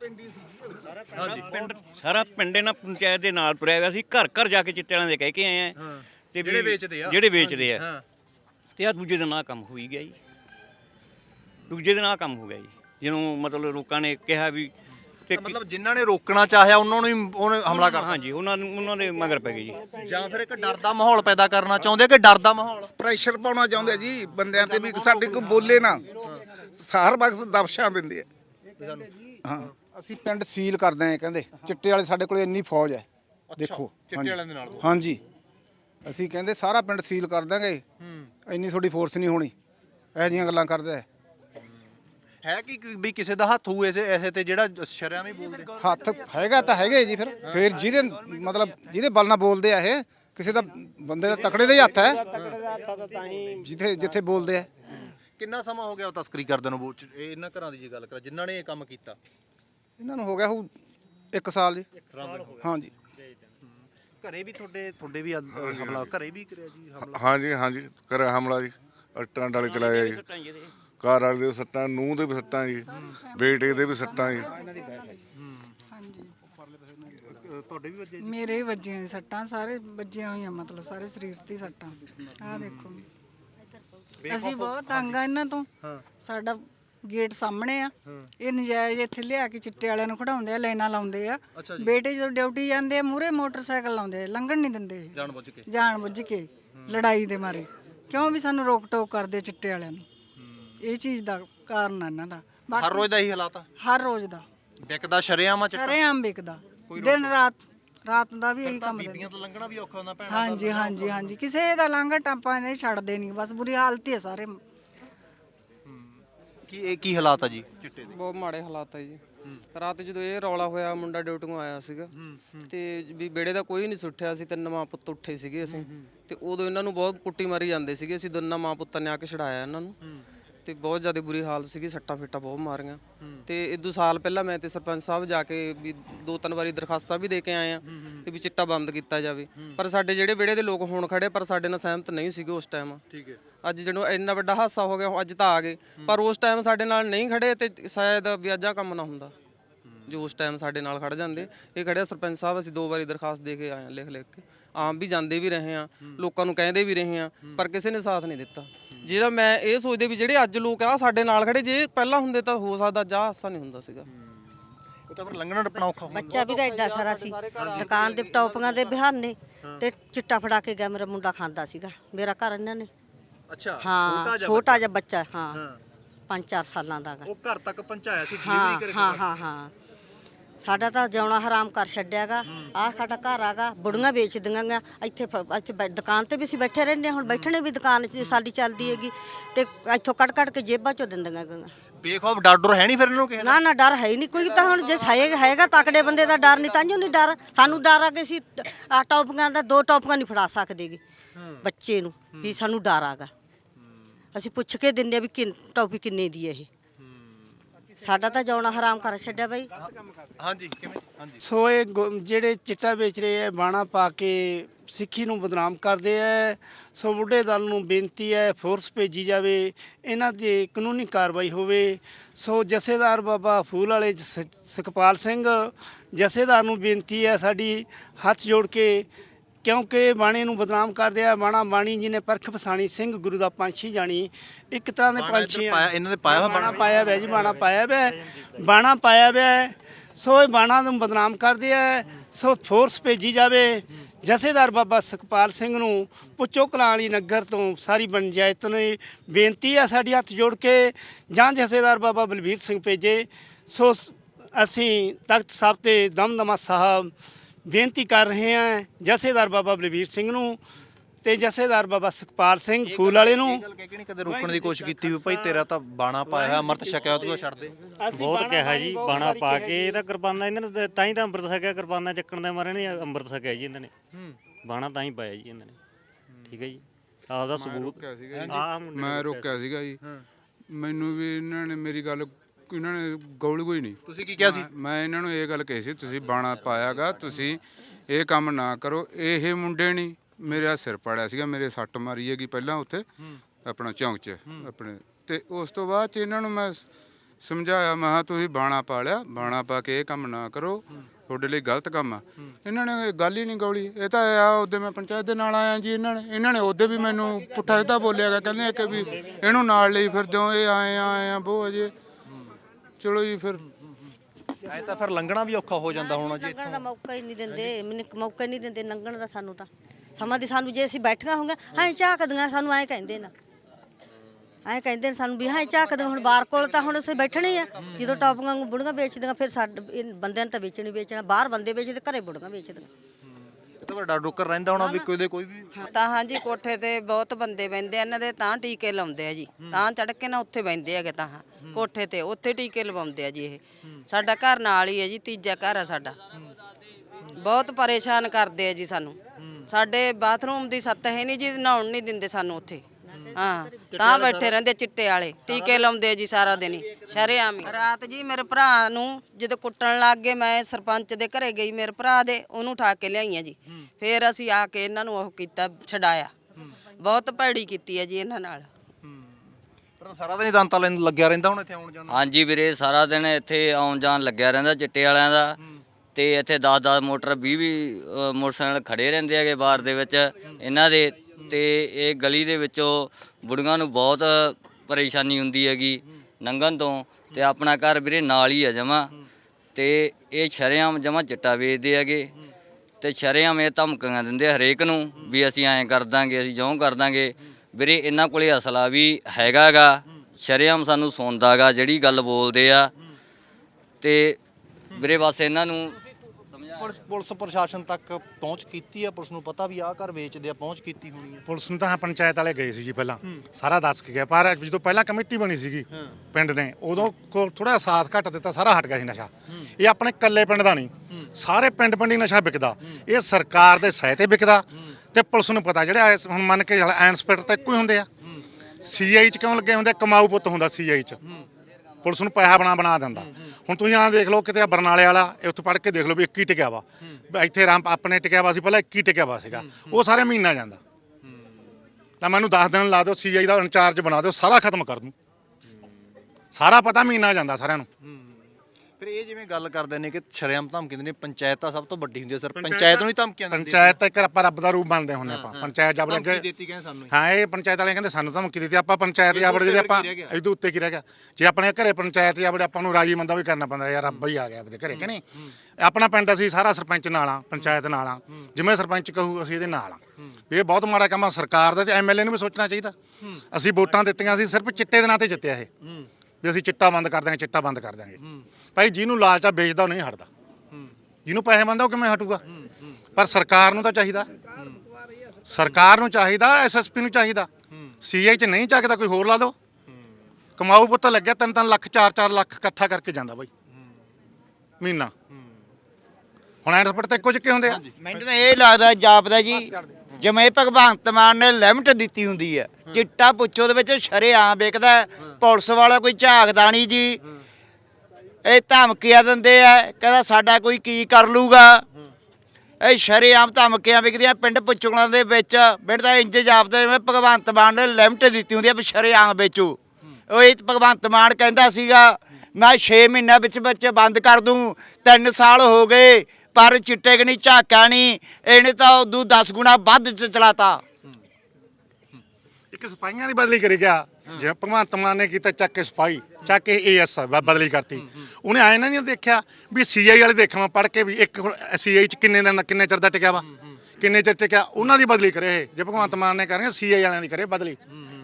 ਪਿੰਡ ਸਾਰਾ ਪਿੰਡ ਇਹਨਾਂ ਪੰਚਾਇਤ ਦੇ ਨਾਲ ਤੁਰਿਆ ਹੋਇਆ ਸੀ ਘਰ ਘਰ ਜਾ ਕੇ ਚਿੱਟੇ ਵਾਲਿਆਂ ਦੇ ਕਹਿ ਕੇ ਆਏ ਆ। ਤੇ ਜਿਹੜੇ ਵੇਚਦੇ ਆ। ਜਿਹੜੇ ਵੇਚਦੇ ਆ। ਹਾਂ। ਤੇ ਆ ਦੂਜੇ ਦਿਨ ਆ ਕੰਮ ਹੋਈ ਗਿਆ ਜੀ। ਦੂਜੇ ਦਿਨ ਆ ਕੰਮ ਹੋ ਗਿਆ ਜੀ। ਜਿਹਨੂੰ ਮਤਲਬ ਲੋਕਾਂ ਨੇ ਕਿਹਾ ਵੀ ਤੇ ਮਤਲਬ ਜਿਨ੍ਹਾਂ ਨੇ ਰੋਕਣਾ ਚਾਹਿਆ ਉਹਨਾਂ ਨੂੰ ਹੀ ਉਹਨੇ ਹਮਲਾ ਕਰਤਾ। ਹਾਂਜੀ ਉਹਨਾਂ ਨੂੰ ਉਹਨਾਂ ਦੇ ਮਗਰ ਪੈ ਗਏ ਜੀ। ਜਾਂ ਫਿਰ ਇੱਕ ਡਰ ਦਾ ਮਾਹੌਲ ਪੈਦਾ ਕਰਨਾ ਚਾਹੁੰਦੇ ਕਿ ਡਰ ਦਾ ਮਾਹੌਲ? ਪ੍ਰੈਸ਼ਰ ਪਾਉਣਾ ਚਾਹੁੰਦੇ ਜੀ ਬੰਦਿਆਂ ਤੇ ਵੀ ਸਾਡੇ ਕੋਈ ਬੋਲੇ ਨਾ। ਸਾਰ ਵਕਤ ਦਬਸ਼ਾਂ ਦਿੰਦੇ ਆ। ਹਾਂ। ਅਸੀਂ ਪਿੰਡ ਸੀਲ ਕਰਦੇ ਆਂ ਕਹਿੰਦੇ ਚਿੱਟੇ ਵਾਲੇ ਸਾਡੇ ਕੋਲ ਇੰਨੀ ਫੌਜ ਹੈ। ਦੇਖੋ ਚਿੱਟੇ। ਵਾਲਿਆਂ ਦੇ ਨਾਲ। ਹਾਂਜੀ। ਅਸੀਂ ਕਹਿੰਦੇ ਸਾਰਾ ਪਿੰਡ ਸੀਲ ਕਰ ਦਾਂਗੇ ਇੰਨੀ ਤੁਹਾਡੀ ਫੋਰਸ ਨਹੀਂ ਹੋਣੀ। ਇਹੋ ਜਿਹੀਆਂ ਗੱਲਾਂ ਕਰਦਾ ਹੈ ਹੈ ਕਿ ਵੀ ਕਿਸੇ ਦਾ ਹੱਥ ਹੋਏ ਐਸੇ ਐਸੇ ਤੇ ਜਿਹੜਾ ਸ਼ਰਿਆਮ ਹੀ ਬੋਲਦੇ ਹੱਥ ਹੈਗਾ ਤਾਂ ਹੈਗਾ ਹੀ ਜੀ ਫਿਰ। ਫਿਰ ਜਿਹਦੇ ਮਤਲਬ ਜਿਹਦੇ ਬਲ ਨਾਲ ਬੋਲਦੇ ਆ ਇਹ ਕਿਸੇ ਦਾ ਬੰਦੇ ਦਾ ਤਕੜੇ ਦਾ ਹੀ ਹੱਥ ਹੈ। ਜਿੱਥੇ ਜਿੱਥੇ ਬੋਲਦੇ ਆ। ਕਿੰਨਾ ਸਮਾਂ ਹੋ ਗਿਆ ਉਹ ਤਸਕਰੀ ਕਰਦੇ ਨੂੰ ਬੋਲ ਇਹ ਇਹਨਾਂ ਘਰਾਂ ਦੀ ਜੇ ਗੱਲ ਕਰਾਂ ਜਿਨ੍ਹਾਂ ਨੇ ਇਹ ਕੰਮ ਕੀਤਾ? ਇਹਨਾਂ ਨੂੰ ਹੋ ਗਿਆ ਉਹ 1 ਸਾਲ ਜੀ। ਹਾਂਜੀ ਘਰੇ ਵੀ ਤੁਹਾਡੇ ਤੁਹਾਡੇ ਵੀ ਹਮਲਾ ਘਰੇ ਵੀ ਕਰਿਆ ਜੀ ਹਮਲਾ? ਹਾਂਜੀ ਹਾਂਜੀ। ਕਰਿਆ ਹਮਲਾ ਜੀ। ਟਰੰਡ ਵਾਲੇ ਚਲਾਇਆ ਜੀ। ਕਾਰ ਵਾਲੇ ਦੇ ਵੀ ਸੱਟਾਂ ਨੂੰਹ ਦੇ ਵੀ ਸੱਟਾਂ ਜੀ ਬੇਟੇ ਦੇ ਵੀ ਸੱਟਾਂ ਜੀ। ਤੁਹਾਡੇ ਵੀ ਵੱਜੇ ਮੇਰੇ ਵੱਜੀਆਂ ਸੱਟਾਂ ਸਾਰੇ ਵੱਜੀਆਂ ਹੋਈਆਂ ਮਤਲਬ ਸਾਰੇ ਸਰੀਰ ਤੇ ਹੀ ਸੱਟਾਂ। ਆਹ ਦੇਖੋ। ਅਸੀਂ ਬਹੁਤ ਤੰਗ ਆ ਇਹਨਾਂ ਤੋਂ। ਸਾਡਾ ਗੇਟ ਸਾਹਮਣੇ ਆ। ਇਹ ਨਜਾਇਜ਼ ਇੱਥੇ ਲਿਆ ਕੇ ਚਿੱਟੇ ਵਾਲਿਆਂ ਨੂੰ ਖੜਾਉਂਦੇ ਆ ਲਾਈਨਾਂ ਲਾਉਂਦੇ ਆ। ਬੇਟੇ ਜਦੋਂ ਡਿਊਟੀ ਜਾਂਦੇ ਆ ਮੂਰੇ ਮੋਟਰਸਾਈਕਲ ਲਾਉਂਦੇ ਆ ਲੰਘਣ ਨਹੀਂ ਦਿੰਦੇ। ਜਾਣ ਬੁੱਝ ਕੇ। ਜਾਣ ਬੁੱਝ ਕੇ ਲੜਾਈ ਦੇ ਮਾਰੇ। ਕਿਉਂ ਵੀ ਸਾਨੂੰ ਰੋਕ ਟੋਕ ਕਰਦੇ ਚਿੱਟੇ ਵਾਲਿਆਂ ਨੂੰ? ਇਹ ਚੀਜ਼ ਦਾ ਕਾਰਨ ਆ ਇਹਨਾਂ ਦਾ। ਹਰ ਰੋਜ਼ ਦਾ ਇਹੀ ਹਾਲਾਤ ਆ? ਹਰ ਰੋਜ਼ ਦਾ। ਵਿਕਦਾ ਸ਼ਰੇਆਮ ਆ ਚਿੱਟਾ ਸਰੇਆਮ ਵਿਕਦਾ। ਦਿਨ ਰਾਤ ਰਾਤ ਦਾ ਵੀ ਇਹੀ ਕੰਮ ਬੀਬੀਆਂ ਤੋਂ ਲੰਘਣਾ ਵੀ ਔਖਾ ਹੁੰਦਾ ਭੈਣ ਹਾਂਜੀ ਹਾਂਜੀ ਹਾਂਜੀ। ਕਿਸੇ ਦਾ ਲਾਂਘਾ ਟਾਂਪਾ ਨਹੀਂ ਛੱਡਦੇ ਨਹੀਂ ਬਸ ਬੁਰੀ ਹਾਲਤ ਹੀ ਹੈ ਸਾਰੇ। ਕੀ ਇਹ ਕੀ ਹਾਲਾਤ ਆ ਜੀ ਚਿੱਟੇ ਦੇ? ਬਹੁਤ ਮਾੜੇ ਹਾਲਾਤ ਆ ਜੀ। ਰਾਤ ਜਦੋਂ ਇਹ ਰੌਲਾ ਹੋਇਆ ਮੁੰਡਾ ਡਿਊਟੀੋਂ ਆਇਆ ਸੀਗਾ। ਤੇ ਵੀ ਬੇੜੇ ਦਾ ਕੋਈ ਨਹੀਂ ਸੁੱਠਿਆ ਸੀ ਤਿੰਨ ਮਾਂ ਪੁੱਤ ਉੱਠੇ ਸੀਗੇ ਅਸੀਂ। ਤੇ ਉਦੋਂ ਇਹਨਾਂ ਨੂੰ ਬਹੁਤ ਕੁੱਟੀ ਮਾਰੀ ਜਾਂਦੇ ਸੀਗੇ ਅਸੀਂ ਦੋਨਾਂ ਮਾਂ ਪੁੱਤਾਂ ਨੇ ਆ ਕੇ ਛਡਾਇਆ ਇਹਨਾਂ ਨੂੰ। ਤੇ ਬਹੁਤ ਜ਼ਿਆਦਾ ਬੁਰੀ ਹਾਲਤ ਸੀਗੀ ਸੱਟਾਂ ਫੇਟਾਂ ਬਹੁਤ ਮਾਰੀਆਂ। ਤੇ ਇਦੋਂ ਸਾਲ ਪਹਿਲਾਂ ਮੈਂ ਤੇ ਸਰਪੰਚ ਸਾਹਿਬ ਜਾ ਕੇ ਵੀ ਦੋ ਤਿੰਨ ਵਾਰੀ ਦਰਖਾਸਤਾਂ ਵੀ ਦੇ ਕੇ ਆਏ ਆ ਤੇ ਵੀ ਚਿੱਟਾ ਬੰਦ ਕੀਤਾ ਜਾਵੇ। ਪਰ ਸਾਡੇ ਜਿਹੜੇ ਵਿਹੜੇ ਦੇ ਲੋਕ ਹੁਣ ਖੜੇ ਪਰ ਸਾਡੇ ਨਾਲ ਸਹਿਮਤ ਨਹੀਂ ਸੀਗੇ ਉਸ ਟਾਈਮ ਠੀਕ ਹੈ। ਅੱਜ ਜਦੋਂ ਇੰਨਾ ਵੱਡਾ ਹਾਦਸਾ ਹੋ ਗਿਆ ਅੱਜ ਤਾਂ ਆ ਗਏ। ਪਰ ਉਸ ਟਾਈਮ ਸਾਡੇ ਨਾਲ ਨਹੀਂ ਖੜੇ ਤੇ ਸ਼ਾਇਦ ਵੀ ਅੱਜ ਆਹ ਕੰਮ ਨਾ ਹੁੰਦਾ। ਜੋ ਉਸ ਟਾਈਮ ਸਾਡੇ ਨਾਲ ਖੜ ਜਾਂਦੇ ਇਹ ਖੜਿਆ ਸਰਪੰਚ ਸਾਹਿਬ ਅਸੀਂ ਦੋ ਵਾਰੀ ਦਰਖਾਸਤ ਦੇ ਕੇ ਆਏ ਹਾਂ ਲਿਖ ਲਿਖ ਕੇ। ਆਮ ਵੀ ਜਾਂਦੇ ਵੀ ਰਹੇ ਆ ਲੋਕਾਂ ਨੂੰ ਕਹਿੰਦੇ ਵੀ ਰਹੇ ਆ ਪਰ ਕਿਸੇ ਨੇ ਸਾਥ ਨਹੀਂ ਦਿੱਤਾ। ਜਿਹੜਾ ਮੈਂ ਇਹ ਸੋਚਦੇ ਵੀ ਜਿਹੜੇ ਅੱਜ ਲੋਕ ਆ ਸਾਡੇ ਨਾਲ ਖੜੇ ਜੇ ਪਹਿਲਾਂ ਹੁੰਦੇ ਤਾਂ ਹੋ ਸਕਦਾ ਜਾ ਹਾਸਾ ਨਹੀਂ ਹੁੰਦਾ ਸੀਗਾ। ਉਹ ਤਾਂ ਫਿਰ ਲੰਘਣਾ ਟੱਪਣਾ ਔਖਾ ਹੁੰਦਾ। ਬੱਚਾ ਵੀ ਤਾਂ ਐਡਾ ਸਾਰਾ ਸੀ। ਦੁਕਾਨ ਦੇ ਟੌਪੀਆਂ ਦੇ ਬਿਹਾਨੇ ਤੇ ਚਿੱਟਾ ਫੜਾ ਕੇ ਗਿਆ ਮੇਰਾ ਮੁੰਡਾ ਖਾਂਦਾ ਸੀਗਾ। ਮੇਰਾ ਘਰ ਇਹਨਾਂ ਨੇ। ਅੱਛਾ ਹਾਂ ਛੋਟਾ ਜਿਹਾ ਬੱਚਾ। ਹਾਂ। 5-4 ਸਾਲਾਂ ਦਾ ਉਹ ਘਰ ਤੱਕ ਪਹੁੰਚਾਇਆ ਸੀ ਡਿਲੀਵਰੀ ਕਰਕੇ ਹਾਂ ਹਾਂ ਹਾਂ। ਸਾਡਾ ਤਾਂ ਜਿਉਣਾ ਹਰਾਮ ਕਰ ਛੱਡਿਆਗਾ ਆਹ ਸਾਡਾ ਘਰ ਆਗਾ ਬੁੜੀਆਂ ਵੇਚਦੀਆਂ ਗਾ ਇੱਥੇ ਫ- ਇੱਥੇ ਬੈ- ਦੁਕਾਨ ਤੇ ਵੀ ਅਸੀਂ ਬੈਠੇ ਰਹਿੰਦੇ ਹਾਂ ਹੁਣ ਬੈਠਣੇ ਵੀ ਦੁਕਾਨ 'ਚ ਸਾਡੀ ਚੱਲਦੀ ਹੈਗੀ ਤੇ ਇੱਥੋਂ ਕੱਢ ਕੱਢ ਕੇ ਜੇਬਾਂ 'ਚੋਂ ਦਿੰਦੀਆਂ ਗਾ ਬੇਖੌਫ ਡਾਡਰ ਹੈ ਨਹੀਂ ਫਿਰ ਇਹਨੂੰ ਕਿਸੇ ਨਾ ਨਾ ਡਰ ਹੈ ਹੀ ਨਹੀਂ ਕੋਈ ਤਾਂ ਹੁਣ ਜੇ ਹੈ- ਹੈਗਾ ਤਕੜੇ ਬੰਦੇ ਦਾ ਡਰ ਨਹੀਂ ਤਾਂ ਨਹੀਂ ਡਰ ਸਾਨੂੰ ਡਰ ਆ ਕਿ ਅਸੀਂ ਆ ਟੌਪੀਆਂ ਦਾ ਦੋ ਟੌਪੀਆਂ ਨਹੀਂ ਫੜਾ ਸਕਦੇਗੇ ਬੱਚੇ ਨੂੰ ਵੀ ਸਾਨੂੰ ਡਰ ਆਗਾ। ਅਸੀਂ ਪੁੱਛ ਕੇ ਦਿੰਦੇ ਆ ਵੀ ਕਿੰਨ ਟੌਪੀ ਕਿੰਨੇ ਦੀ ਹੈ ਇਹ। ਸਾਡਾ ਤਾਂ ਜਾਉਣਾ ਹਰਾਮ ਕਰ ਛੱਡਿਆ ਬਈ। ਹਾਂਜੀ ਕਿਵੇਂ? ਹਾਂਜੀ। ਸੋ ਇਹ ਗੁ- ਜਿਹੜੇ ਚਿੱਟਾ ਵੇਚ ਰਹੇ ਹੈ ਬਾਣਾ ਪਾ ਕੇ ਸਿੱਖੀ ਨੂੰ ਬਦਨਾਮ ਕਰਦੇ ਹੈ ਸੋ ਬੁੱਢੇ ਦਲ ਨੂੰ ਬੇਨਤੀ ਹੈ ਫੋਰਸ ਭੇਜੀ ਜਾਵੇ ਇਹਨਾਂ ਤੇ ਕਾਨੂੰਨੀ ਕਾਰਵਾਈ ਹੋਵੇ। ਸੋ ਜਥੇਦਾਰ ਬਾਬਾ ਫੂਲ ਵਾਲੇ ਸ- ਸੁਖਪਾਲ ਸਿੰਘ ਜਥੇਦਾਰ ਨੂੰ ਬੇਨਤੀ ਹੈ ਸਾਡੀ ਹੱਥ ਜੋੜ ਕੇ ਕਿਉਂਕਿ ਬਾਣੇ ਨੂੰ ਬਦਨਾਮ ਕਰਦੇ ਆ ਬਾਣਾ ਬਾਣੀ ਜੀ ਨੇ ਪਰਖ ਫਸਾਣੀ ਸਿੰਘ ਗੁਰੂ ਦਾ ਪੰਛੀ ਜਾਣੀ ਇੱਕ ਤਰ੍ਹਾਂ ਦੇ ਪੰਛੀ ਆ ਪਾਇਆ- ਇਹਨਾਂ ਦੇ ਪਾਇਆ ਹੋਇਆ ਬਾਣਾ ਬਾਣਾ? ਪਾਇਆ ਹੋਇਆ ਜੀ ਬਾਣਾ ਪਾਇਆ ਹੋਇਆ ਹੈ। ਬਾਣਾ ਪਾਇਆ ਹੋਇਆ ਹੈ। ਸੋ ਇਹ ਬਾਣਾ ਨੂੰ ਬਦਨਾਮ ਕਰਦੇ ਆ ਸੋ ਫੋਰਸ ਭੇਜੀ ਜਾਵੇ ਜਥੇਦਾਰ ਬਾਬਾ ਸੁਖਪਾਲ ਸਿੰਘ ਨੂੰ ਪੁੱਚੋ ਕਲਾਂ ਵਾਲੀ ਨਗਰ ਤੋਂ ਸਾਰੀ ਪੰਚਾਇਤ ਨੂੰ ਇਹ ਬੇਨਤੀ ਹੈ ਸਾਡੀ ਹੱਥ ਜੋੜ ਕੇ ਜਾਂ ਜਥੇਦਾਰ ਬਾਬਾ ਬਲਵੀਰ ਸਿੰਘ ਭੇਜੇ ਸੋ ਸ- ਅਸੀਂ ਤਖਤ ਸਾਹਿਬ ਤੇ ਦਮਦਮਾ ਸਾਹਿਬ ਬੇਨਤੀ ਕਰ ਰਹੇ ਹਾਂ ਜਥੇਦਾਰ ਬਾਬਾ ਬਲਵੀਰ ਸਿੰਘ ਨੂੰ ਤੇ ਜਥੇਦਾਰ ਬਾਬਾ ਸੁਖਪਾਲ ਸਿੰਘ ਫੂਲ ਵਾਲੇ ਨੂੰ। ਇਹ ਗੱਲ ਕਹਿ ਕੇ ਨਹੀਂ ਕਦੇ ਰੋਕਣ ਦੀ ਕੋਸ਼ਿਸ਼ ਕੀਤੀ ਵੀ ਭਾਈ ਤੇਰਾ ਤਾਂ ਬਾਣਾ ਪਾਇਆ ਹੋਇਆ ਅੰਮ੍ਰਿਤ ਛਕਿਆ ਤੂੰ ਤਾਂ ਛੱਡ ਦੇ। ਅਸੀਂ ਬਹੁਤ ਬਾਣਾ ਕਿਹਾ ਜੀ ਬਹੁਤ ਬਾਣਾ ਵਾਰੀ ਪਾ ਕਿਹਾ ਕੇ ਜੀ। ਇਹ ਤਾਂ ਕਿਰਪਾਨਾਂ ਇਹਨਾਂ ਨੇ ਤਾਂ ਹੀ ਤਾਂ ਅੰਮ੍ਰਿਤ ਛਕਿਆ ਕਿਰਪਾਨਾਂ ਚੱਕਣ ਦੇ ਮਾਰੇ ਨੇ ਅੰਮ੍ਰਿਤ ਛਕਿਆ ਜੀ ਇਹਨਾਂ ਨੇ। ਬਾਣਾ ਤਾਂ ਹੀ ਪਾਇਆ ਜੀ ਇਹਨਾਂ ਨੇ। ਠੀਕ ਹੈ ਜੀ। ਆਪਦਾ ਸਬੂਤ। ਰੋਕਿਆ ਸੀਗਾ ਜੀ। ਆਹ ਮੁੰਡੇ ਮੈਂ ਰੋਕਿਆ ਸੀਗਾ ਜੀ। ਮੈਨੂੰ ਵੀ ਇਹਨਾਂ ਨੇ ਮੇਰੀ ਗੱਲ ਇਹਨਾਂ ਨੇ ਗੌਲ ਕੋਈ ਨਹੀਂ। ਤੁਸੀਂ ਕੀ ਕਿਹਾ ਸੀ? ਮੈਂ- ਇਹਨਾਂ ਨੂੰ ਇਹ ਗੱਲ ਕਹੀ ਸੀ ਤੁਸੀਂ ਬਾਣਾ ਪਾਇਆਗਾ ਤੁਸੀਂ ਇਹ ਕੰਮ ਨਾ ਕਰੋ। ਇਹ ਮੁੰਡੇ ਨਹੀਂ ਮੇਰਾ ਸਿਰ ਪੜਿਆ ਸੀਗਾ ਮੇਰੇ ਸੱਟ ਮਾਰੀ ਹੈਗੀ ਪਹਿਲਾਂ ਉੱਥੇ ਆਪਣਾ ਚੌਂਕ 'ਚ ਆਪਣੇ। ਤੇ ਉਸ ਤੋਂ ਬਾਅਦ 'ਚ ਇਹਨਾਂ ਨੂੰ ਮੈਂ ਸ- ਸਮਝਾਇਆ ਮੈਂ ਕਿਹਾ ਤੁਸੀਂ ਬਾਣਾ ਪਾ ਲਿਆ ਬਾਣਾ ਪਾ ਕੇ ਇਹ ਕੰਮ ਨਾ ਕਰੋ ਤੁਹਾਡੇ ਲਈ ਗਲਤ ਕੰਮ ਆ। ਇਹਨਾਂ ਨੇ ਇਹ ਗੱਲ ਹੀ ਨਹੀਂ ਗੌਲੀ। ਇਹ ਤਾਂ ਆ ਉਹਦੇ ਮੈਂ ਪੰਚਾਇਤ ਦੇ ਨਾਲ ਆਇਆ ਜੀ ਇਹਨਾਂ ਨੇ। ਇਹਨਾਂ ਨੇ ਉਹਦੇ ਵੀ ਮੈਨੂੰ ਪੁੱਠਾ ਸਿੱਧਾ ਬੋਲਿਆਗਾ ਕਹਿੰਦੇ ਕਿ ਵੀ ਇਹਨੂੰ ਨਾਲ ਲਈ ਫਿਰਦੇ ਹੋ ਇਹ ਆਏ ਆ ਆਏ ਆ ਬੋ ਅਜੇ ਚਲੋ ਜੀ ਫਿਰ। ਐ ਤਾਂ ਫਿਰ ਲੰਘਣਾ ਵੀ ਔਖਾ ਹੋ ਜਾਂਦਾ ਹੋਣਾ ਜੀ ਲੰਘਣ ਦਾ ਮੌਕਾ ਹੀ ਨਹੀਂ ਦਿੰਦੇ ਮੈਨੂੰ ਮੌਕਾ ਹੀ ਨਹੀਂ ਦਿੰਦੇ ਲੰਘਣ ਦਾ ਸਾਨੂੰ ਤਾਂ। ਸਮਾਂ ਦੀ ਸਾਨੂੰ ਜੇ ਅਸੀਂ ਬੈਠੀਆਂ ਹੋਵਾਂਗੇ ਐਂ ਝਾਕਦੀਆਂ ਸਾਨੂੰ ਐਂ ਕਹਿੰਦੇ ਨਾ। ਐਂ ਕਹਿੰਦੇ ਨੇ ਸਾਨੂੰ ਵੀ ਹਾਂ ਝਾਕਦੀਆਂ ਹੁਣ ਬਾਰ ਕੋਲ ਤਾਂ ਹੁਣ ਅਸੀਂ ਬੈਠਣੇ ਆ। ਜਦੋਂ ਟੌਪੀਆਂ ਬੁੜੀਆਂ ਵੇਚਦੀਆਂ ਫਿਰ ਸਾਡੇ ਇਹ ਬੰਦਿਆਂ ਨੇ ਤਾਂ ਵੇਚਣੀ ਵੇਚਣਾ ਬਾਹਰ ਬੰਦੇ ਵੇਚਦੇ ਘਰੇ ਬੁੜੀਆਂ ਵੇਚਦੀਆਂ। ਇਹ ਤਾਂ ਵੱਡਾ ਡੋਕਰ ਰਹਿੰਦਾ ਹੋਣਾ ਵੀ ਕੋਈ ਦੇ ਕੋਈ ਵੀ। ਤਾਂ ਹਾਂਜੀ ਕੋਠੇ ਤੇ ਬਹੁਤ ਬੰਦੇ ਬੈੰਦੇ ਆ ਇਹਨਾਂ ਦੇ ਤਾਂ ਟੀਕੇ ਲਾਉਂਦੇ ਆ ਜੀ। ਤਾਂ ਚੜ ਕੇ ਨਾ ਉੱਥੇ ਬੈੰਦੇ ਹੈਗੇ ਤਾਂ ਕੋਠੇ ਤੇ ਉੱਥੇ ਟੀਕੇ ਲਵਾਉਂਦੇ ਆ ਜੀ ਇਹ। ਸਾਡਾ ਘਰ ਨਾਲ ਹੀ ਹੈ ਜੀ ਤੀਜਾ ਘਰ ਆ ਸਾਡਾ। ਬਹੁਤ ਪਰੇਸ਼ਾਨ ਕਰਦੇ ਆ ਜੀ ਸਾਨੂੰ। ਸਾਡੇ ਬਾਥਰੂਮ ਦੀ ਸੱਤ ਹੈ ਨਹੀਂ ਜੀ ਨਹਾਉਣ ਨਹੀਂ ਦਿੰਦੇ ਸਾਨੂੰ ਉੱਥੇ। ਹਾਂ ਤਾਂ ਬੈਠੇ ਰਹਿੰਦੇ ਚਿੱਟੇ ਵਾਲੇ ਟੀਕੇ ਲਾਉਂਦੇ ਜੀ ਸਾਰਾ ਦਿਨ ਸ਼ਰੇਆਮ ਹੀ। ਰਾਤ ਜੀ ਮੇਰੇ ਭਰਾ ਨੂੰ ਜਦੋਂ ਕੁੱਟਣ ਲੱਗ ਗਏ ਮੈਂ ਸਰਪੰਚ ਦੇ ਘਰੇ ਗਈ ਮੇਰੇ ਭਰਾ ਦੇ ਉਹਨੂੰ ਉਠਾ ਕੇ ਲਿਆਈਆਂ ਜੀ। ਫਿਰ ਅਸੀਂ ਆ ਕੇ ਇਹਨਾਂ ਨੂੰ ਉਹ ਕੀਤਾ ਛਡਾਇਆ। ਬਹੁਤ ਭੈੜੀ ਕੀਤੀ ਹੈ ਜੀ ਇਹਨਾਂ ਨਾਲ। ਪਰ ਸਾਰਾ ਦਿਨ ਦੰਤਾਂ ਲੈਣ ਲੱਗਿਆ ਰਹਿੰਦਾ ਹੁਣ ਇੱਥੇ ਆਉਣ ਜਾਣ। ਹਾਂਜੀ ਵੀਰੇ ਸਾਰਾ ਦਿਨ ਇੱਥੇ ਆਉਣ ਜਾਣ ਲੱਗਿਆ ਰਹਿੰਦਾ ਚਿੱਟੇ ਵਾਲਿਆਂ ਦਾ। ਤੇ ਇੱਥੇ 10-10 ਮੋਟਰ 20 ਵੀ ਮੋਟਰਸਾਈਕਲ ਖੜੇ ਰਹਿੰਦੇ ਹੈਗੇ ਬਾਰ ਦੇ ਵਿੱਚ। ਇਹਨਾਂ ਦੇ ਤੇ ਇਹ ਗਲੀ ਦੇ ਵਿੱਚੋਂ ਬੁੜੀਆਂ ਨੂੰ ਬਹੁਤ ਪਰੇਸ਼ਾਨੀ ਹੁੰਦੀ ਹੈਗੀ ਲੰਘਣ ਤੋਂ ਤੇ ਆਪਣਾ ਘਰ ਵੀਰੇ ਨਾਲ ਹੀ ਆ ਜਮਾ। ਤੇ ਇਹ ਸ਼ਰੇਆਮ ਜਮਾ ਚਿੱਟਾ ਵੇਚਦੇ ਹੈਗੇ। ਤੇ ਸ਼ਰੇਆਮ ਇਹ ਧਮਕੀਆਂ ਦਿੰਦੇ ਹਰੇਕ ਨੂੰ ਵੀ ਅਸੀਂ ਐਂ ਕਰ ਦਾਂਗੇ ਅਸੀਂ ਜਿਉਂ ਕਰ ਦਾਂਗੇ। ਵੀਰੇ ਇਹਨਾਂ ਕੋਲੇ ਅਸਲਾ ਵੀ ਹੈਗਾਗਾ। ਸ਼ਰੇਆਮ ਸਾਨੂੰ ਸੁਣਦਾਗਾ ਜਿਹੜੀ ਗੱਲ ਬੋਲਦੇ ਆ। ਤੇ ਵੀਰੇ ਬਸ ਇਹਨਾਂ ਨੂੰ ਪੁਲਿਸ ਪੁਲਿਸ ਪ੍ਰਸ਼ਾਸਨ ਤੱਕ ਪਹੁੰਚ ਕੀਤੀ ਆ ਪੁਲਿਸ ਨੂੰ ਪਤਾ ਵੀ ਆਹ ਘਰ ਵੇਚਦੇ ਆ ਪਹੁੰਚ ਕੀਤੀ ਹੋਣੀ ਹੈ ਪੁਲਿਸ ਨੂੰ ਤਾਂ ਹਾਂ ਪੰਚਾਇਤ ਵਾਲੇ ਗਏ ਸੀ ਜੀ ਪਹਿਲਾਂ। ਸਾਰਾ ਦੱਸ ਕੇ ਗਿਆ। ਪਰ ਜਦੋਂ ਪਹਿਲਾਂ ਕਮੇਟੀ ਬਣੀ ਸੀਗੀ ਪਿੰਡ ਨੇ ਉਦੋਂ ਥੋੜਾ ਸਾਥ ਘੱਟ ਦਿੱਤਾ ਸਾਰਾ ਹਟ ਗਿਆ ਸੀ ਨਸ਼ਾ। ਇਹ ਆਪਣੇ ਕੱਲੇ ਪਿੰਡ ਦਾ ਨਹੀਂ। ਸਾਰੇ ਪਿੰਡ ਪਿੰਡੀ ਨਸ਼ਾ ਵਿਕਦਾ। ਇਹ ਸਰਕਾਰ ਦੇ ਸਹਾਇ ਤੇ ਵਿਕਦਾ ਤੇ ਪੁਲਿਸ ਨੂੰ ਪਤਾ ਜਿਹੜੇ ਐਸ- ਹੁਣ ਮੰਨ ਕੇ ਚੱਲ ਇੰਸਪੈਕਟਰ ਤਾਂ ਇੱਕੋ ਹੀ ਹੁੰਦੇ ਆ। ਸੀਆਈ ਚ ਕਿਉਂ ਲੱਗੇ ਹੁੰਦੇ? ਕਮਾਊ ਪੁੱਤ ਹੁੰਦਾ ਸੀਆਈ ਚ। ਪੁਲਿਸ ਨੂੰ ਪੈਸਾ ਬਣਾ ਬਣਾ ਦਿੰਦਾ। ਹੁਣ ਤੁਸੀਂ ਆਹ ਦੇਖ ਲਓ ਕਿਤੇ ਬਰਨਾਲੇ ਵਾਲਾ ਉੱਥੇ ਪੜ੍ਹ ਕੇ ਦੇਖ ਲਓ ਵੀ 21 ਟਿਕਿਆ ਵਾ। ਵੀ ਇੱਥੇ ਰਾਮ ਆਪਣੇ ਟਿਕਿਆ ਵਾ ਸੀ ਪਹਿਲਾਂ 21 ਟਿਕਿਆ ਵਾ ਸੀਗਾ। ਉਹ ਸਾਰੇ ਮਹੀਨਾ ਜਾਂਦਾ। ਤਾਂ ਮੈਨੂੰ 10 ਦਿਨ ਲਾ ਦਿਓ ਸੀਆਈ ਦਾ ਇੰਚਾਰਜ ਬਣਾ ਦਿਓ ਸਾਰਾ ਖਤਮ ਕਰ ਦੂੰ ਸਾਰਾ ਪਤਾ ਮਹੀਨਾ ਜਾਂਦਾ ਸਾਰਿਆਂ ਨੂੰ। ਫਿਰ ਇਹ ਜਿਵੇਂ ਗੱਲ ਕਰਦੇ ਨੇ ਕਿ ਸ਼ਰੇਆਮ ਧਮਕੀ ਦਿੰਦੇ ਨੇ ਪੰਚਾਇਤ ਤਾਂ ਸਭ ਤੋਂ ਵੱਡੀ ਹੁੰਦੀ ਹੈ ਸਰ। ਪੰਚਾਇਤ ਨੂੰ ਹੀ ਧਮਕੀਆਂ ਦਿੰਦੇ ਪੰਚਾਇਤ ਤਾਂ ਇੱਕ ਆਪਾਂ ਰੱਬ ਦਾ ਰੂਪ ਮੰਨਦੇ ਹੁੰਦੇ ਆਪਾਂ। ਪੰਚਾਇਤ ਜਬਰ ਅੱਗੇ ਦਿੱਤੀ ਕਹਿੰਦੇ ਸਾਨੂੰ। ਹਾਂ ਇਹ ਪੰਚਾਇਤ ਵਾਲੇ ਕਹਿੰਦੇ ਸਾਨੂੰ ਧਮਕੀ ਦਿੱਤੀ ਆਪਾਂ ਪੰਚਾਇਤ ਜਬਰ ਦੇ ਆਪਾਂ ਇਹਦੇ ਉੱਤੇ ਕੀ ਰਹਿ ਗਿਆ? ਜੇ ਆਪਣੇ ਘਰੇ ਪੰਚਾਇਤ ਜਬਰ ਆਪਾਂ ਨੂੰ ਰਾਜੀ ਮੰਦਾ ਵੀ ਕਰਨਾ ਪੈਂਦਾ ਯਾਰ ਰੱਬ ਹੀ ਆ ਗਿਆ ਆਪਦੇ ਘਰੇ ਕਿ ਨਹੀਂ? ਆਪਣਾ ਪਿੰਡ ਅਸੀਂ ਸਾਰਾ ਸਰਪੰਚ ਨਾਲ ਆ ਪੰਚਾਇਤ ਨਾਲ ਆ। ਜਿਵੇਂ ਸਰਪੰਚ ਕਹੂ ਅਸੀਂ ਇਹਦੇ ਨਾਲ ਆ। ਇਹ ਬਹੁਤ ਮਾੜਾ ਕੰਮ ਆ ਸਰਕਾਰ ਦਾ ਤੇ ਐਮਐਲਏ ਨੂੰ ਵੀ ਸੋਚਣਾ ਚਾਹੀਦਾ। ਅਸੀਂ ਵੋਟਾਂ ਦਿੱਤੀਆਂ ਸੀ ਸਿਰਫ ਚਿੱਟੇ ਦੇ ਨਾਂ ਤੇ ਜਿੱਤਿਆ ਇਹ। ਵੀ ਅਸੀਂ ਚਿੱਟਾ ਬੰਦ ਕਰ ਦਾਂਗੇ ਚਿੱਟਾ ਬੰਦ ਕਰ ਦਾਂਗੇ ਭਾਈ ਜਿਹਨੂੰ ਲਾਲਚਾ ਵੇਚਦਾ ਉਹ ਨਹੀਂ ਹਟਦਾ। ਜਿਹਨੂੰ ਪੈਸੇ ਬੰਦਾ ਉਹ ਕਿਵੇਂ ਹਟੂਗਾ? ਪਰ ਸਰਕਾਰ ਨੂੰ ਤਾਂ ਚਾਹੀਦਾ। ਸਰਕਾਰ ਨੂੰ ਚਾਹੀਦਾ ਐਸਐਸਪੀ ਨੂੰ ਚਾਹੀਦਾ। ਸੀਆਈ ਚ ਨਹੀਂ ਚੱਕਦਾ, ਕੋਈ ਹੋਰ ਲਾ ਦਿਓ ਕਮਾਊ ਪੁੱਤ ਲੱਗਿਆ ਤਿੰਨ ਤਿੰਨ ਲੱਖ 4-4 ਲੱਖ ਇਕੱਠਾ ਕਰਕੇ ਜਾਂਦਾ ਬਾਈ। ਮਹੀਨਾ। ਹੁਣ ਐਂਡਸਪਟ ਤੇ ਕੁਝ ਕੀ ਹੁੰਦੇ ਆ। ਮੈਨੂੰ ਤਾਂ ਇਹ ਲੱਗਦਾ ਜਾਪਦਾ ਜੀ, ਜਿਵੇਂ ਭਗਵੰਤ ਮਾਨ ਨੇ ਲਿਮਟ ਦਿੱਤੀ ਹੁੰਦੀ ਹੈ। ਚਿੱਟਾ ਪੁੱਛੋ ਦੇ ਵਿੱਚ ਸ਼ਰੇਆਮ ਵੇਖਦਾ ਪੁਲਿਸ ਵਾਲਾ ਕੋਈ ਝਾਕਦਾ ਨਹੀਂ ਜੀ। ਇਹ ਧਮਕੀਆਂ ਦਿੰਦੇ ਆ, ਕਹਿੰਦਾ ਸਾਡਾ ਕੋਈ ਕੀ ਕਰ ਲੂਗਾ। ਇਹ ਸ਼ਰੇਆਮ ਧਮਕੀਆਂ ਵਿਕਦੀਆਂ ਪਿੰਡ ਪੁੱਛੋਣਾ ਦੇ ਵਿੱਚ। ਪਿੰਡ ਦਾ ਇੰਜ ਜਾਪਦਾ ਜਿਵੇਂ ਭਗਵੰਤ ਮਾਨ ਨੇ ਲਿਮਟ ਦਿੱਤੀ ਹੁੰਦੀ ਹੈ ਵੀ ਸ਼ਰੇਆਮ ਵੇਚੋ। ਉਹ ਇਹ ਭਗਵੰਤ ਮਾਨ ਕਹਿੰਦਾ ਸੀਗਾ, ਮੈਂ 6 ਮਹੀਨਿਆਂ ਵਿੱਚ ਵਿੱਚ ਬੰਦ ਕਰ ਦੂੰ 3 ਸਾਲ ਹੋ ਗਏ, ਪਰ ਚਿੱਟੇ ਕਨੀ ਝਾਕਾ ਨਹੀਂ, ਇਹਨੇ ਤਾਂ ਉਦੋਂ 10 ਗੁਣਾ ਵੱਧ ਚ ਚਲਾਤਾ। ਇੱਕ ਸਿਪਾਹੀਆਂ ਦੀ ਬਦਲੀ ਕਰੀ ਗਿਆ। ਜੇ ਭਗਵੰਤ ਮਾਨ ਨੇ ਕੀਤਾ ਚੱਕ ਕੇ ਸਿਪਾਹੀ ਚੱਕ ਕੇ ਏਐਸ ਬਦਲੀ ਕਰਤੀ। ਉਹਨੇ ਆਏ ਨਾ ਨਹੀਂ ਦੇਖਿਆ ਵੀ ਸੀਆਈ ਵਾਲੇ ਦੇਖਾਂ ਪੜ ਕੇ ਵੀ ਇੱਕ ਸੀਆਈ ਚ ਕਿੰਨੇ ਦਿਨ ਕਿੰਨੇ ਚਿਰ ਦਾ ਟਿਕਿਆ ਵਾ? ਕਿੰਨੇ ਚਿਰ ਟਿਕਿਆ? ਉਹਨਾਂ ਦੀ ਬਦਲੀ ਕਰੇ ਇਹ। ਜੇ ਭਗਵੰਤ ਮਾਨ ਨੇ ਕਰਨੀ ਸੀਆਈ ਵਾਲਿਆਂ ਦੀ ਕਰੇ ਬਦਲੀ।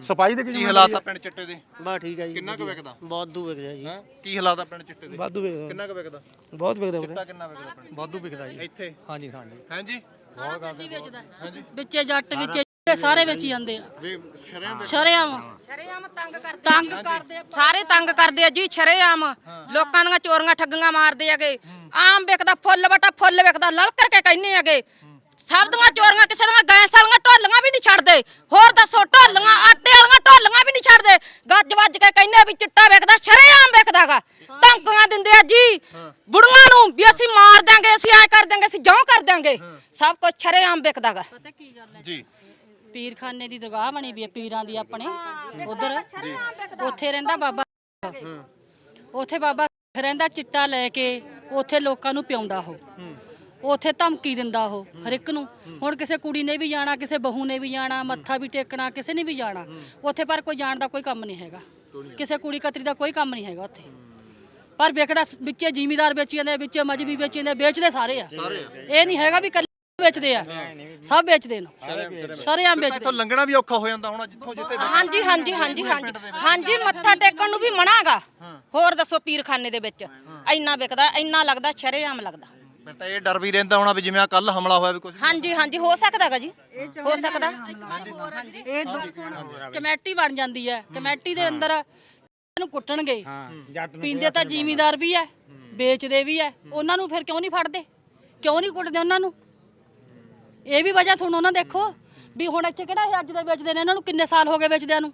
ਸਿਪਾਹੀ ਦੇ ਕੀ ਹਾਲਾਤ ਆ ਪਿੰਡ ਚਿੱਟੇ ਦੇ? ਬਾ ਠੀਕ ਹੈ ਜੀ। ਕਿੰਨਾ ਕੁ ਵਿਕਦਾ? ਵਾਧੂ ਵਿਕਦਾ ਜੀ। ਕੀ ਹਾਲਾਤ ਆ ਪਿੰਡ ਚਿੱਟੇ ਦੇ? ਵਾਧੂ ਵਿਕਦਾ। ਕਿੰਨਾ ਕੁ ਵਿਕਦਾ? ਬਹੁਤ ਵਿਕਦਾ ਚਿੱਟਾ ਕਿੰਨਾ ਵਿਕਦਾ ਪਿੰਡ ਵਾਧੂ ਵਿਕਦਾ ਜੀ। ਇੱਥੇ? ਹਾਂਜੀ ਹਾਂਜੀ। ਹਾਂਜੀ। ਵਿੱਚੇ ਜੱਟ ਵਿੱਚੇ ਸਾਰੇ ਵੇਚੀ ਜਾਂਦੇ ਆ। ਵੀ ਸ਼ਰੇਆਮ ਸ਼ਰੇਆਮ। ਸ਼ਰੇਆਮ ਤੰਗ ਕਰਦੇ ਤੰਗ ਕਰਦੇ ਸਾਰੇ ਤੰਗ ਕਰਦੇ ਆ ਜੀ ਸ਼ਰੇਆਮ। ਲੋਕਾਂ ਦੀਆਂ ਚੋਰੀਆਂ ਠੱਗੀਆਂ ਮਾਰਦੇ ਹੈਗੇ। ਆਮ ਵਿਕਦਾ ਫੁੱਲ ਵਟਾ ਫੁੱਲ ਵਿਕਦਾ ਲਲ ਕਰਕੇ ਕਹਿੰਨੇ ਹੈਗੇ। ਸਭ ਦੀਆਂ ਚੋਰੀਆਂ ਕਿਸੇ ਦੀਆਂ ਗੈਸ ਵਾਲੀਆਂ ਢੋਲੀਆਂ ਵੀ ਨਹੀਂ ਛੱਡਦੇ। ਹੋਰ ਦੱਸੋ ਢੋਲੀਆਂ ਆਟੇ ਵਾਲੀਆਂ ਢੋਲੀਆਂ ਵੀ ਨਹੀਂ ਛੱਡਦੇ। ਗੱਜ ਵੱਜ ਕੇ ਕਹਿੰਨੇ ਵੀ ਚਿੱਟਾ ਵਿਕਦਾ ਸ਼ਰੇਆਮ ਵਿਕਦਾਗਾ। ਧਮਕੀਆਂ ਦਿੰਦੇ ਆ ਜੀ। ਬੁੜੀਆਂ ਨੂੰ ਵੀ ਅਸੀਂ ਮਾਰ ਦਾਂਗੇ ਅਸੀਂ ਐ ਕਰ ਦਾਂਗੇ ਅਸੀਂ ਜੋਂ ਕਰ ਦਾਂਗੇ ਸਭ ਕੁਝ ਸ਼ਰੇਆਮ ਵਿਕਦਾਗਾ। ਜੀ। ਪੀਰਖਾਨੇ ਦੀ ਦਰਗਾਹ ਬਣੀ ਵੀ ਹੈ ਪੀਰਾਂ ਦੀ ਆਪਣੇ। ਉਧਰ ਉੱਥੇ ਰਹਿੰਦਾ ਬਾਬਾ। ਉੱਥੇ ਬਾਬਾ ਰਹਿੰਦਾ ਚਿੱਟਾ ਲੈ ਕੇ ਉੱਥੇ ਲੋਕਾਂ ਨੂੰ ਪਿਆਉਂਦਾ ਉਹ। ਉੱਥੇ ਧਮਕੀ ਦਿੰਦਾ ਉਹ ਹਰ ਇੱਕ ਨੂੰ। ਹੁਣ ਕਿਸੇ ਕੁੜੀ ਨੇ ਵੀ ਜਾਣਾ ਕਿਸੇ ਬਹੂ ਨੇ ਵੀ ਜਾਣਾ ਮੱਥਾ ਵੀ ਟੇਕਣਾ ਕਿਸੇ ਨੇ ਵੀ ਜਾਣਾ ਉੱਥੇ ਪਰ ਕੋਈ ਜਾਣ ਦਾ ਕੋਈ ਕੰਮ ਨਹੀਂ ਹੈਗਾ। ਕਿਸੇ ਕੁੜੀ ਕਤਰੀ ਦਾ ਕੋਈ ਕੰਮ ਨਹੀਂ ਹੈਗਾ ਉੱਥੇ। ਪਰ ਵਿਕਦਾ ਸ- ਵਿੱਚੇ ਜ਼ਿਮੀਦਾਰ ਵੇਚੀ ਜਾਂਦੇ ਵਿੱਚੇ ਮਜਬੀ ਵੇਚੀ ਜਾਂਦੇ ਵੇਚਦੇ ਸਾਰੇ ਆ। ਇਹ ਨਹੀਂ ਹੈਗਾ ਵੀ ਵੇਚਦੇ ਆ। ਸਭ ਵੇਚਦੇ ਨੇ। ਸ਼ਰੇਆਮ ਵੇਚਦੇ ਇੱਥੋਂ ਲੰਘਣਾ ਵੀ ਔਖਾ ਹੋ ਜਾਂਦਾ ਹੋਣਾ ਜਿੱਥੋਂ ਜਿੱਥੇ ਹਾਂਜੀ ਹਾਂਜੀ ਹਾਂਜੀ ਹਾਂਜੀ। ਹਾਂਜੀ ਮੱਥਾ ਟੇਕਣ ਨੂੰ ਵੀ ਮਨਾਗਾ ਹੋਰ ਦੱਸੋ ਪੀਰਖਾਨੇ ਦੇ ਵਿੱਚ। ਇੰਨਾ ਵਿਕਦਾ ਇੰਨਾ ਲੱਗਦਾ ਸ਼ਰੇਆਮ ਲੱਗਦਾ। ਮੈਂ ਤਾਂ ਇਹ ਡਰ ਵੀ ਰਹਿੰਦਾ ਹੋਣਾ ਵੀ ਜਿਵੇਂ ਕੱਲ ਹਮਲਾ ਹੋਇਆ ਵੀ ਕੁਝ ਹਾਂਜੀ ਹਾਂਜੀ ਹੋ ਸਕਦਾਗਾ ਜੀ। ਹੋ ਸਕਦਾ। ਇਹ ਦੋ- ਕਮੇਟੀ ਬਣ ਜਾਂਦੀ ਹੈ। ਕਮੇਟੀ ਦੇ ਅੰਦਰ ਇਹਨੂੰ ਕੁੱਟਣਗੇ। ਪੀਂਦੇ ਤਾਂ ਜ਼ਿਮੀਦਾਰ ਵੀ ਹੈ ਵੇਚਦੇ ਵੀ ਹੈ। ਉਹਨਾਂ ਨੂੰ ਫਿਰ ਕਿਉਂ ਨਹੀਂ ਫੜਦੇ? ਕਿਉਂ ਨਹੀਂ ਕੁੱਟਦੇ ਉਹਨਾਂ ਨੂੰ? ਇਹ ਵੀ ਵਜ੍ਹਾ ਤੁਹਾਨੂੰ ਉਹਨਾਂ ਦੇਖੋ ਵੀ ਹੁਣ ਇੱਥੇ ਕਿਹੜਾ ਇਹ ਅੱਜ ਦੇ ਵੇਚਦੇ ਨੇ? ਇਹਨਾਂ ਨੂੰ ਕਿੰਨੇ ਸਾਲ ਹੋ ਗਏ ਵੇਚਦਿਆਂ ਨੂੰ?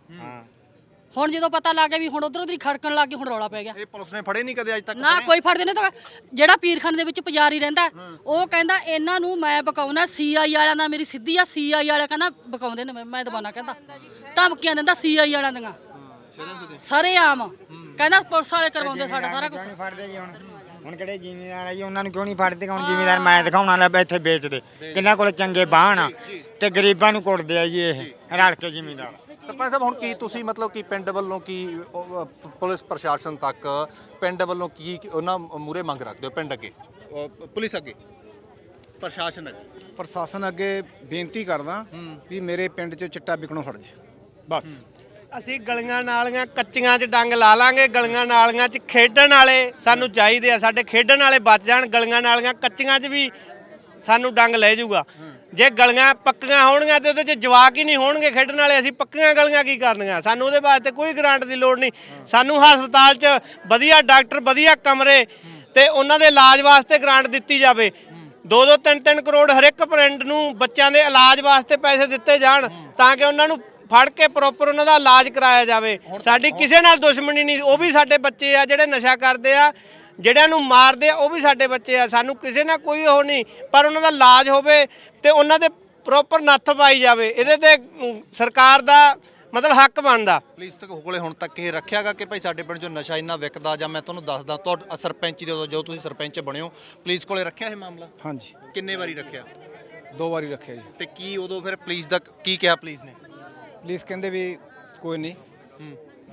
ਹੁਣ ਜਦੋਂ ਪਤਾ ਲੱਗ ਗਿਆ ਵੀ ਹੁਣ ਉਧਰ ਉਧਰ ਖੜਕਣ ਲੱਗ ਗਈ ਹੁਣ ਰੌਲਾ ਪੈ ਗਿਆ। ਇਹ ਪੁਲਿਸ ਨੇ ਫੜੇ ਨਹੀਂ ਕਦੇ ਅੱਜ ਤੱਕ ਨਾ ਕੋਈ ਫੜਦੇ ਨਹੀਂ ਤਾਂ ਜਿਹੜਾ ਪੀਰਖਾਨੇ ਦੇ ਵਿੱਚ ਪੁਜਾਰੀ ਰਹਿੰਦਾ ਉਹ ਕਹਿੰਦਾ ਇਹਨਾਂ ਨੂੰ ਮੈਂ ਬਕਾਉਣਾ ਸੀਆਈ ਵਾਲਿਆਂ ਨਾਲ ਮੇਰੀ ਸਿੱਧੀ ਆ ਸੀਆਈ ਵਾਲਿਆ ਕਹਿੰਦਾ ਬਕਾਉਂਦੇ ਨੇ ਮੈਂ- ਦਬਾਨਾ ਕਹਿੰਦਾ। ਧਮਕੀਆਂ ਦਿੰਦਾ ਸੀਆਈ ਵਾਲਿਆਂ ਦੀਆਂ। ਸਾਰੇ ਆਮ। ਕਹਿੰਦਾ ਪੁਲਿਸ ਵਾਲੇ ਕਰਵਾਉਂਦੇ ਸਾਡਾ ਸਾਰਾ ਕੁਝ ਫੜਦੇ ਜੀ ਹੁਣ ਕਿਹੜੇ ਜ਼ਿਮੀਦਾਰ ਆ ਜੀ? ਉਹਨਾਂ ਨੂੰ ਕਿਉਂ ਨਹੀਂ ਫੜਦੇ? ਹੁਣ ਜ਼ਿਮੀਦਾਰ ਮੈਂ ਦਿਖਾਉਣਾ ਲੈ ਇੱਥੇ ਵੇਚਦੇ। ਕਿੰਨਾ ਕੋਲ ਚੰਗੇ ਬਾਹਣ ਆ ਤੇ ਗਰੀਬਾਂ ਨੂੰ ਕੁੱਟਦੇ ਆ ਜੀ ਇਹ ਰਲ ਕੇ ਜ਼ਿਮੀਦਾਰ। ਸਰਪੰਚ ਸਾਹਿਬ ਹੁਣ ਕੀ ਤੁਸੀਂ ਮਤਲਬ ਕਿ ਪਿੰਡ ਵੱਲੋਂ ਕੀ ਉਹ, ਅ, ਪੁਲਿਸ ਪ੍ਰਸ਼ਾਸਨ ਤੱਕ ਪਿੰਡ ਵੱਲੋਂ ਕੀ ਕੀ ਉਹਨਾਂ ਮੂਰੇ ਮੰਗ ਰੱਖਦੇ ਹੋ ਪਿੰਡ ਅੱਗੇ? ਅ, ਪੁਲਿਸ ਅੱਗੇ। ਪ੍ਰਸ਼ਾਸਨ ਅੱਗੇ। ਪ੍ਰਸ਼ਾਸਨ ਅੱਗੇ ਬੇਨਤੀ ਕਰਦਾ ਵੀ ਮੇਰੇ ਪਿੰਡ 'ਚ ਚਿੱਟਾ ਵਿਕਣੋਂ ਹਟ ਜੇ। ਬਸ। ਅਸੀਂ ਗਲੀਆਂ ਨਾਲੀਆਂ ਕੱਚੀਆਂ 'ਚ ਡੰਗ ਲਾ ਲਾਂਗੇ, ਗਲੀਆਂ ਨਾਲੀਆਂ 'ਚ ਖੇਡਣ ਵਾਲੇ ਸਾਨੂੰ ਚਾਹੀਦੇ ਆ, ਸਾਡੇ ਖੇਡਣ ਵਾਲੇ ਬਚ ਜਾਣ, ਗਲੀਆਂ ਨਾਲੀਆਂ ਕੱਚੀਆਂ 'ਚ ਵੀ ਸਾਨੂੰ ਡੰਗ ਲੈ ਜਾਊਗਾ। ਜੇ ਗਲੀਆਂ ਪੱਕੀਆਂ ਹੋਣਗੀਆਂ ਤੇ ਉਹਦੇ 'ਚ ਜਵਾਕ ਹੀ ਨਹੀਂ ਹੋਣਗੇ ਖੇਡਣ ਵਾਲੇ, ਅਸੀਂ ਪੱਕੀਆਂ ਗਲੀਆਂ ਕੀ ਕਰਨੀਆਂ? ਸਾਨੂੰ ਉਹਦੇ ਵਾਸਤੇ ਕੋਈ ਗ੍ਰਾਂਟ ਦੀ ਲੋੜ ਨਹੀਂ। ਸਾਨੂੰ ਹਸਪਤਾਲ 'ਚ ਵਧੀਆ ਡਾਕਟਰ, ਵਧੀਆ ਕਮਰੇ ਤੇ ਉਹਨਾਂ ਦੇ ਇਲਾਜ ਵਾਸਤੇ ਗ੍ਰਾਂਟ ਦਿੱਤੀ ਜਾਵੇ। ਦੋ ਦੋ ਤਿੰਨ ਤਿੰਨ ਕਰੋੜ ਹਰ ਇੱਕ ਪਿੰਡ ਨੂੰ ਬੱਚਿਆਂ ਦੇ ਇਲਾਜ ਵਾਸਤੇ ਪੈਸੇ ਦਿੱਤੇ ਜਾਣ ਤਾਂ ਕਿ ਉਹਨਾਂ ਨੂੰ ਫੜ ਕੇ ਪ੍ਰੋਪਰ ਉਹਨਾਂ ਦਾ ਇਲਾਜ ਕਰਾਇਆ ਜਾਵੇ। ਸਾਡੀ ਕਿਸੇ ਨਾਲ ਦੁਸ਼ਮਣੀ ਨਹੀਂ ਉਹ ਵੀ ਸਾਡੇ ਬੱਚੇ ਆ ਜਿਹੜੇ ਨਸ਼ਾ ਕਰਦੇ ਆ ਜਿਹੜਿਆਂ ਨੂੰ ਮਾਰਦੇ ਆ ਉਹ ਵੀ ਸਾਡੇ ਬੱਚੇ ਆ। ਸਾਨੂੰ ਕਿਸੇ ਨਾਲ ਕੋਈ ਉਹ ਨਹੀਂ ਪਰ ਉਹਨਾਂ ਦਾ ਇਲਾਜ ਹੋਵੇ ਤੇ ਉਹਨਾਂ ਦੇ ਪ੍ਰੋਪਰ ਨੱਥ ਪਾਈ ਜਾਵੇ। ਇਹਦੇ ਤੇ ਅਮ, ਸਰਕਾਰ ਦਾ ਮਤਲਬ ਹੱਕ ਬਣਦਾ। ਪੁਲਿਸ ਤੱਕ ਕੋਲੇ ਹੁਣ ਤੱਕ ਇਹ ਰੱਖਿਆਗਾ ਕਿ ਭਾਈ ਸਾਡੇ ਪਿੰਡ 'ਚੋਂ ਨਸ਼ਾ ਇੰਨਾ ਵਿਕਦਾ ਜਾਂ ਮੈਂ ਤੁਹਾਨੂੰ ਦੱਸਦਾ ਤੁਹਾਡਾ ਸਰਪੰਚੀ ਦੇ ਉਦੋਂ ਜਦੋਂ ਤੁਸੀਂ ਸਰਪੰਚ ਬਣਿਓ ਪੁਲਿਸ ਕੋਲੇ ਰੱਖਿਆ ਇਹ ਮਾਮਲਾ? ਹਾਂਜੀ। ਕਿੰਨੇ ਵਾਰੀ ਰੱਖਿਆ? ਦੋ ਵਾਰੀ ਰੱਖਿਆ ਜੀ। ਤੇ ਕੀ ਉਦੋਂ ਫਿਰ ਪੁਲਿਸ ਦਾ ਕੀ ਕਿਹਾ ਪੁਲਿਸ ਨੇ? ਪੁਲਿਸ ਕਹਿੰਦੇ ਵੀ ਕੋਈ ਨਹੀਂ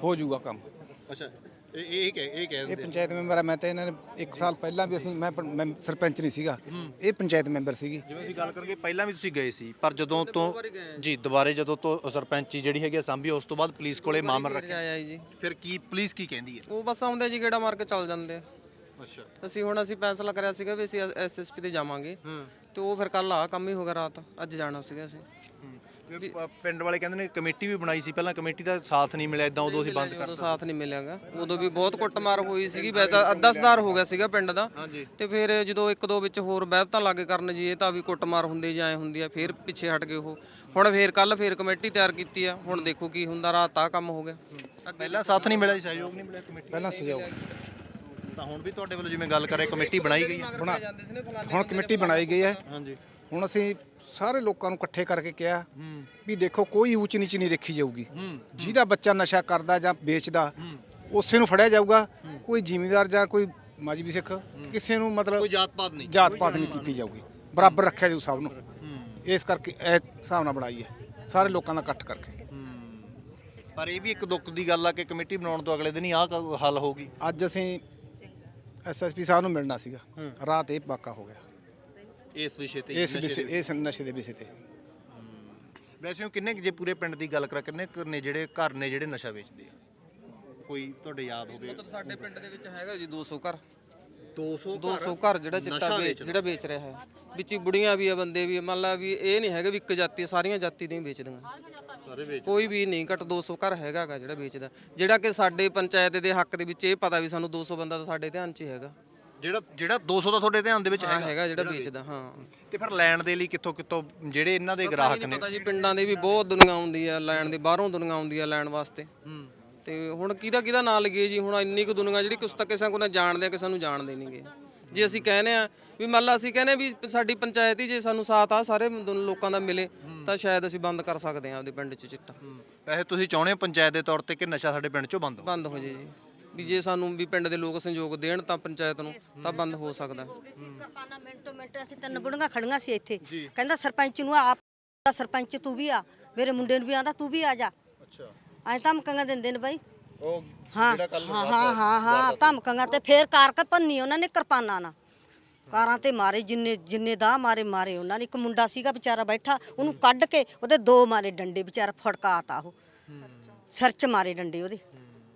ਹੋ। ਜਾਊਗਾ ਕੰਮ। ਅੱਛਾ ਇਹ ਇਹ ਕਹਿ ਇਹ ਕਹਿ ਇਹ ਪੰਚਾਇਤ ਮੈਂਬਰ ਆ ਮੈਂ ਤਾਂ ਇਹਨਾਂ ਨੇ ਇੱਕ ਸਾਲ ਪਹਿਲਾਂ ਵੀ ਅਸੀਂ ਮੈਂ ਪ- ਮੈਂ ਸਰਪੰਚ ਨਹੀਂ ਸੀਗਾ। ਇਹ ਪੰਚਾਇਤ ਮੈਂਬਰ ਸੀਗੀ। ਜਿਵੇਂ ਅਸੀਂ ਗੱਲ ਕਰਕੇ ਪਹਿਲਾਂ ਵੀ ਤੁਸੀਂ ਗਏ ਸੀ ਪਰ ਜਦੋਂ ਤੋਂ ਜੀ। ਦੁਬਾਰੇ ਜਦੋਂ ਤੋਂ ਸਰਪੰਚੀ ਜਿਹੜੀ ਹੈਗੀ ਆ ਸਾਂਭੀ ਉਸ ਤੋਂ ਬਾਅਦ ਪੁਲਿਸ ਕੋਲੇ ਮਾਮਲਾ ਰੱਖਿਆ। ਆਇਆ ਜੀ। ਫਿਰ ਕੀ ਪੁਲਿਸ ਕੀ ਕਹਿੰਦੀ ਹੈ? ਉਹ ਬਸ ਆਉਂਦੇ ਜੀ ਗੇੜਾ ਮਾਰ ਕੇ ਚੱਲ ਜਾਂਦੇ ਆ। ਅੱਛਾ। ਅਸੀਂ ਹੁਣ ਅਸੀਂ ਫੈਸਲਾ ਕਰਿਆ ਸੀਗਾ ਵੀ ਅਸੀਂ ਐਸਐਸਪੀ ਤੇ ਜਾਵਾਂਗੇ। ਤੇ ਉਹ ਫਿਰ ਕੱਲ ਆ ਕੰਮ ਹੀ ਹੋ ਗਿਆ ਰਾਤ ਅੱਜ ਜਾਣਾ ਸੀਗਾ ਅਸੀਂ। ਪ- ਪਿੰਡ ਵਾਲੇ ਕਹਿੰਦੇ ਨੇ ਕਮੇਟੀ ਵੀ ਬਣਾਈ ਸੀ ਪਹਿਲਾਂ ਕਮੇਟੀ ਦਾ ਸਾਥ ਨਹੀਂ ਮਿਲਿਆ ਇਦਾਂ ਉਦੋਂ ਅਸੀਂ ਬੰਦ ਉਦੋਂ ਸਾਥ ਨਹੀਂ ਮਿਲਿਆਗਾ। ਉਦੋਂ ਵੀ ਬਹੁਤ ਕੁੱਟਮਾਰ ਹੋਈ ਸੀਗੀ ਵੈਸਾ ਅੱਧਾ ਸੁਧਾਰ ਹੋ ਗਿਆ ਸੀਗਾ ਪਿੰਡ ਦਾ। ਤੇ ਫਿਰ ਜਦੋਂ ਇੱਕ ਦੋ ਵਿੱਚ ਹੋਰ ਬਹਿਬਤਾਂ ਲੱਗੇ ਕਰਨ ਜੀ ਇਹ ਤਾਂ ਵੀ ਕੁੱਟਮਾਰ ਹੁੰਦੀ ਜਾਂ ਹੁੰਦੀ ਆ ਫਿਰ ਪਿੱਛੇ ਹਟ ਗਏ ਉਹ। ਹੁਣ ਫੇਰ ਕੱਲ ਫੇਰ ਕਮੇਟੀ ਤਿਆਰ ਕੀਤੀ ਆ ਹੁਣ ਦੇਖੋ ਕੀ ਹੁੰਦਾ ਰਾਤ ਆ ਕੰਮ ਹੋ ਗਿਆ। ਪਹਿਲਾਂ ਸਾਥ ਨਹੀਂ ਮਿਲਿਆ ਸਹਿਯੋਗ ਨਹੀਂ ਮਿਲਿਆ ਕਮੇਟੀ ਪਹਿਲਾਂ ਸਹਿਯੋਗ। ਤਾਂ ਹੁਣ ਵੀ ਤੁਹਾਡੇ ਵੱਲੋਂ ਜਿਵੇਂ ਗੱਲ ਕਰੇ ਕਮੇਟੀ ਬਣਾਈ ਗਈ ਹੈ ਬਣਾ ਹੁਣ ਕਮੇਟੀ ਬਣਾਈ ਗਈ ਹੈ। ਹਾਂਜੀ। ਹੁਣ ਅਸੀਂ ਸਾਰੇ ਲੋਕਾਂ ਨੂੰ ਇਕੱਠੇ ਕਰਕੇ ਕਿਹਾ ਵੀ ਦੇਖੋ ਕੋਈ ਊਚ ਨੀਚ ਨਹੀਂ ਦੇਖੀ ਜਾਊਗੀ। ਜਿਹਦਾ ਬੱਚਾ ਨਸ਼ਾ ਕਰਦਾ ਜਾਂ ਵੇਚਦਾ ਉਸੇ ਨੂੰ ਫੜਿਆ ਜਾਊਗਾ। ਕੋਈ ਜ਼ਿਮੀਂਦਾਰ ਜਾਂ ਕੋਈ ਮਜਬੀ ਸਿੱਖ ਕਿਸੇ ਨੂੰ ਮਤਲਬ ਕੋਈ ਜਾਤ ਪਾਤ ਨਹੀਂ। ਜਾਤ ਪਾਤ ਨਹੀਂ ਕੀਤੀ ਜਾਊਗੀ। ਬਰਾਬਰ ਰੱਖਿਆ ਜਾਊ ਸਭ ਨੂੰ। ਇਸ ਕਰਕੇ ਇਹ ਹਿਸਾਬ ਨਾਲ ਬਣਾਈ ਹੈ। ਸਾਰੇ ਲੋਕਾਂ ਦਾ ਇਕੱਠ ਕਰਕੇ। ਪਰ ਇਹ ਵੀ ਇੱਕ ਦੁੱਖ ਦੀ ਗੱਲ ਆ ਕਿ ਕਮੇਟੀ ਬਣਾਉਣ ਤੋਂ ਅਗਲੇ ਦਿਨ ਹੀ ਆਹ ਕ- ਹੱਲ ਹੋਗੀ ਅੱਜ ਅਸੀਂ ਐਸਐਸਪੀ ਸਾਹਿਬ ਨੂੰ ਮਿਲਣਾ ਸੀਗਾ। ਰਾਤ ਇਹ ਪੱਕਾ ਹੋ ਗਿਆ। ਇਸ ਵਿਸ਼ੇ ਤੇ ਇਸ ਵਿਸ਼ੇ ਇਸ ਨਸ਼ੇ ਦੇ ਵਿਸ਼ੇ ਤੇ। ਵੈਸੇ ਉਹ ਕਿੰਨੇ ਕੁ ਜੇ ਪੂਰੇ ਪਿੰਡ ਦੀ ਗੱਲ ਕਰਾਂ ਕਿੰਨੇ ਕੁ ਨੇ ਜਿਹੜੇ ਘਰ ਨੇ ਜਿਹੜੇ ਨਸ਼ਾ ਵੇਚਦੇ ਆ? ਕੋਈ ਤੁਹਾਡੇ ਯਾਦ ਹੋਵੇ? ਮਤਲਬ ਸਾਡੇ ਪਿੰਡ ਦੇ ਵਿੱਚ ਹੈਗਾ ਜੀ 200 ਘਰ। 200 200 ਘਰ? ਜਿਹੜਾ ਚਿੱਟਾ ਵੇਚ ਜਿਹੜਾ ਵੇਚ ਰਿਹਾ ਹੈ। ਵਿੱਚ ਹੀ ਬੁੜੀਆਂ ਵੀ ਆ ਬੰਦੇ ਵੀ ਆ। ਮੰਨ ਲਾ ਵੀ ਇਹ ਨਹੀਂ ਹੈਗਾ ਵੀ ਇੱਕ ਜਾਤੀ ਆ, ਸਾਰੀਆਂ ਜਾਤੀ ਦੇ ਹੀ ਵੇਚਦੀਆਂ। ਸਾਰੇ ਵੇਚ ਕੋਈ ਵੀ ਨਹੀਂ ਘੱਟ 200 ਘਰ ਹੈਗਾਗਾ ਜਿਹੜਾ ਵੇਚਦਾ। ਜਿਹੜਾ ਕਿ ਸਾਡੇ ਪੰਚਾਇਤ ਦੇ ਹੱਕ ਦੇ ਵਿੱਚ ਇਹ ਪਤਾ ਵੀ ਸਾਨੂੰ 200 ਬੰਦਾ ਤਾਂ ਸਾਡੇ ਧਿਆਨ 'ਚ ਹੀ ਹੈਗਾ। ਜਿਹੜਾ ਜਿਹੜਾ 200 ਦਾ ਤੁਹਾਡੇ ਧਿਆਨ ਦੇ ਵਿੱਚ ਹਾਂ ਹੈਗਾ? ਹੈਗਾ ਜਿਹੜਾ ਵੇਚਦਾ ਹਾਂ। ਤੇ ਫਿਰ ਲੈਣ ਦੇ ਲਈ ਕਿੱਥੋਂ ਕਿੱਥੋਂ ਜਿਹੜੇ ਇਹਨਾਂ ਦੇ ਗ੍ਰਾਹਕ ਨੇ? ਪਤਾ ਜੀ ਪਿੰਡਾਂ ਦੇ ਵੀ ਬਹੁਤ ਦੁਨੀਆ ਆਉਂਦੀ ਆ ਲੈਣ ਦੀ ਬਾਹਰੋਂ ਦੁਨੀਆ ਆਉਂਦੀ ਆ ਲੈਣ ਵਾਸਤੇ। ਤੇ ਹੁਣ ਕਿਹਦਾ ਕਿਹਦਾ ਨਾਂ ਲਈਏ ਜੀ? ਹੁਣ ਇੰਨੀ ਕੁ ਦੁਨੀਆ ਜਿਹੜੀ ਕੁਛ ਤਾਂ ਕਿਸੇ ਨੂੰ ਜਾਣਦੇ ਆ ਕਿਸੇ ਨੂੰ ਜਾਣਦੇ ਨਹੀਂਗੇ ਜੇ ਅਸੀਂ ਕਹਿੰਦੇ ਆ ਵੀ ਮੰਨ ਲਾ ਅਸੀਂ ਕਹਿੰਦੇ ਵੀ ਸਾਡੀ ਪੰਚਾਇਤ ਹੀ ਜੇ ਸਾਨੂੰ ਸਾਥ ਆ ਸਾਰੇ ਦੋਨੋਂ ਲੋਕਾਂ ਦਾ ਮਿਲੇ ਤਾਂ ਸ਼ਾਇਦ ਅਸੀਂ ਬੰਦ ਕਰ ਸਕਦੇ ਆ ਆਪਦੇ ਪਿੰਡ 'ਚ ਚਿੱਟਾ। ਵੈਸੇ ਤੁਸੀਂ ਚਾਹੁੰਦੇ ਹੋ ਪੰਚਾਇਤ ਦੇ ਤੌਰ ਤੇ ਕਿ ਨਸ਼ਾ ਸਾਡੇ ਪਿੰਡ ਚੋਂ ਬੰਦ ਹੋ ਬੰਦ ਹੋ ਜੇ ਜੀ। ਵੀ ਜੇ ਸਾਨੂੰ ਵੀ ਪਿੰਡ ਦੇ ਲੋਕ ਸਹਿਯੋਗ ਦੇਣ ਤਾਂ ਪੰਚਾਇਤ ਨੂੰ ਤਾਂ ਬੰਦ ਹੋ ਸਕਦਾ ਕਿਰਪਾਨਾ ਮਿੰਟੋ ਮਿੰਟ ਅਸੀਂ ਤਿੰਨ ਬੁੜੀਆਂ ਖੜੀਆਂ ਸੀ ਇੱਥੇ। ਕਹਿੰਦਾ ਸਰਪੰਚ ਨੂੰ ਆਪ ਸਰਪੰਚ ਤੂੰ ਵੀ ਆ ਮੇਰੇ ਮੁੰਡੇ ਨੂੰ ਵੀ ਆਂਦਾ ਤੂੰ ਵੀ ਆ ਜਾ। ਅੱਛਾ। ਐਂ ਧਮਕਾਂ ਦਿੰਦੇ ਨੇ ਬਾਈ। ਉਹ ਹਾਂ ਜਿਹੜਾ ਕੱਲ੍ਹ ਹਾਂ ਹਾਂ ਹਾਂ ਹਾਂ ਧਮਕਾਂ ਤੇ ਫੇਰ ਕਾਰ ਕੇ ਭੰਨੀ ਉਹਨਾਂ ਨੇ ਕਿਰਪਾਨਾਂ ਨਾਲ। ਕਾਰਾਂ ਤੇ ਮਾਰੇ ਜਿੰਨੇ ਜਿੰਨੇ ਦਾ ਮਾਰੇ ਮਾਰੇ ਉਹਨਾਂ ਨੇ। ਇੱਕ ਮੁੰਡਾ ਸੀਗਾ ਵਿਚਾਰਾ ਬੈਠਾ ਉਹਨੂੰ ਕੱਢ ਕੇ ਉਹਦੇ ਦੋ ਮਾਰੇ ਡੰਡੇ ਵਿਚਾਰਾ ਫੜਕਾਤਾ ਉਹ। ਸਿਰ 'ਚ ਮਾਰੇ ਡੰਡੇ ਉਹਦੇ।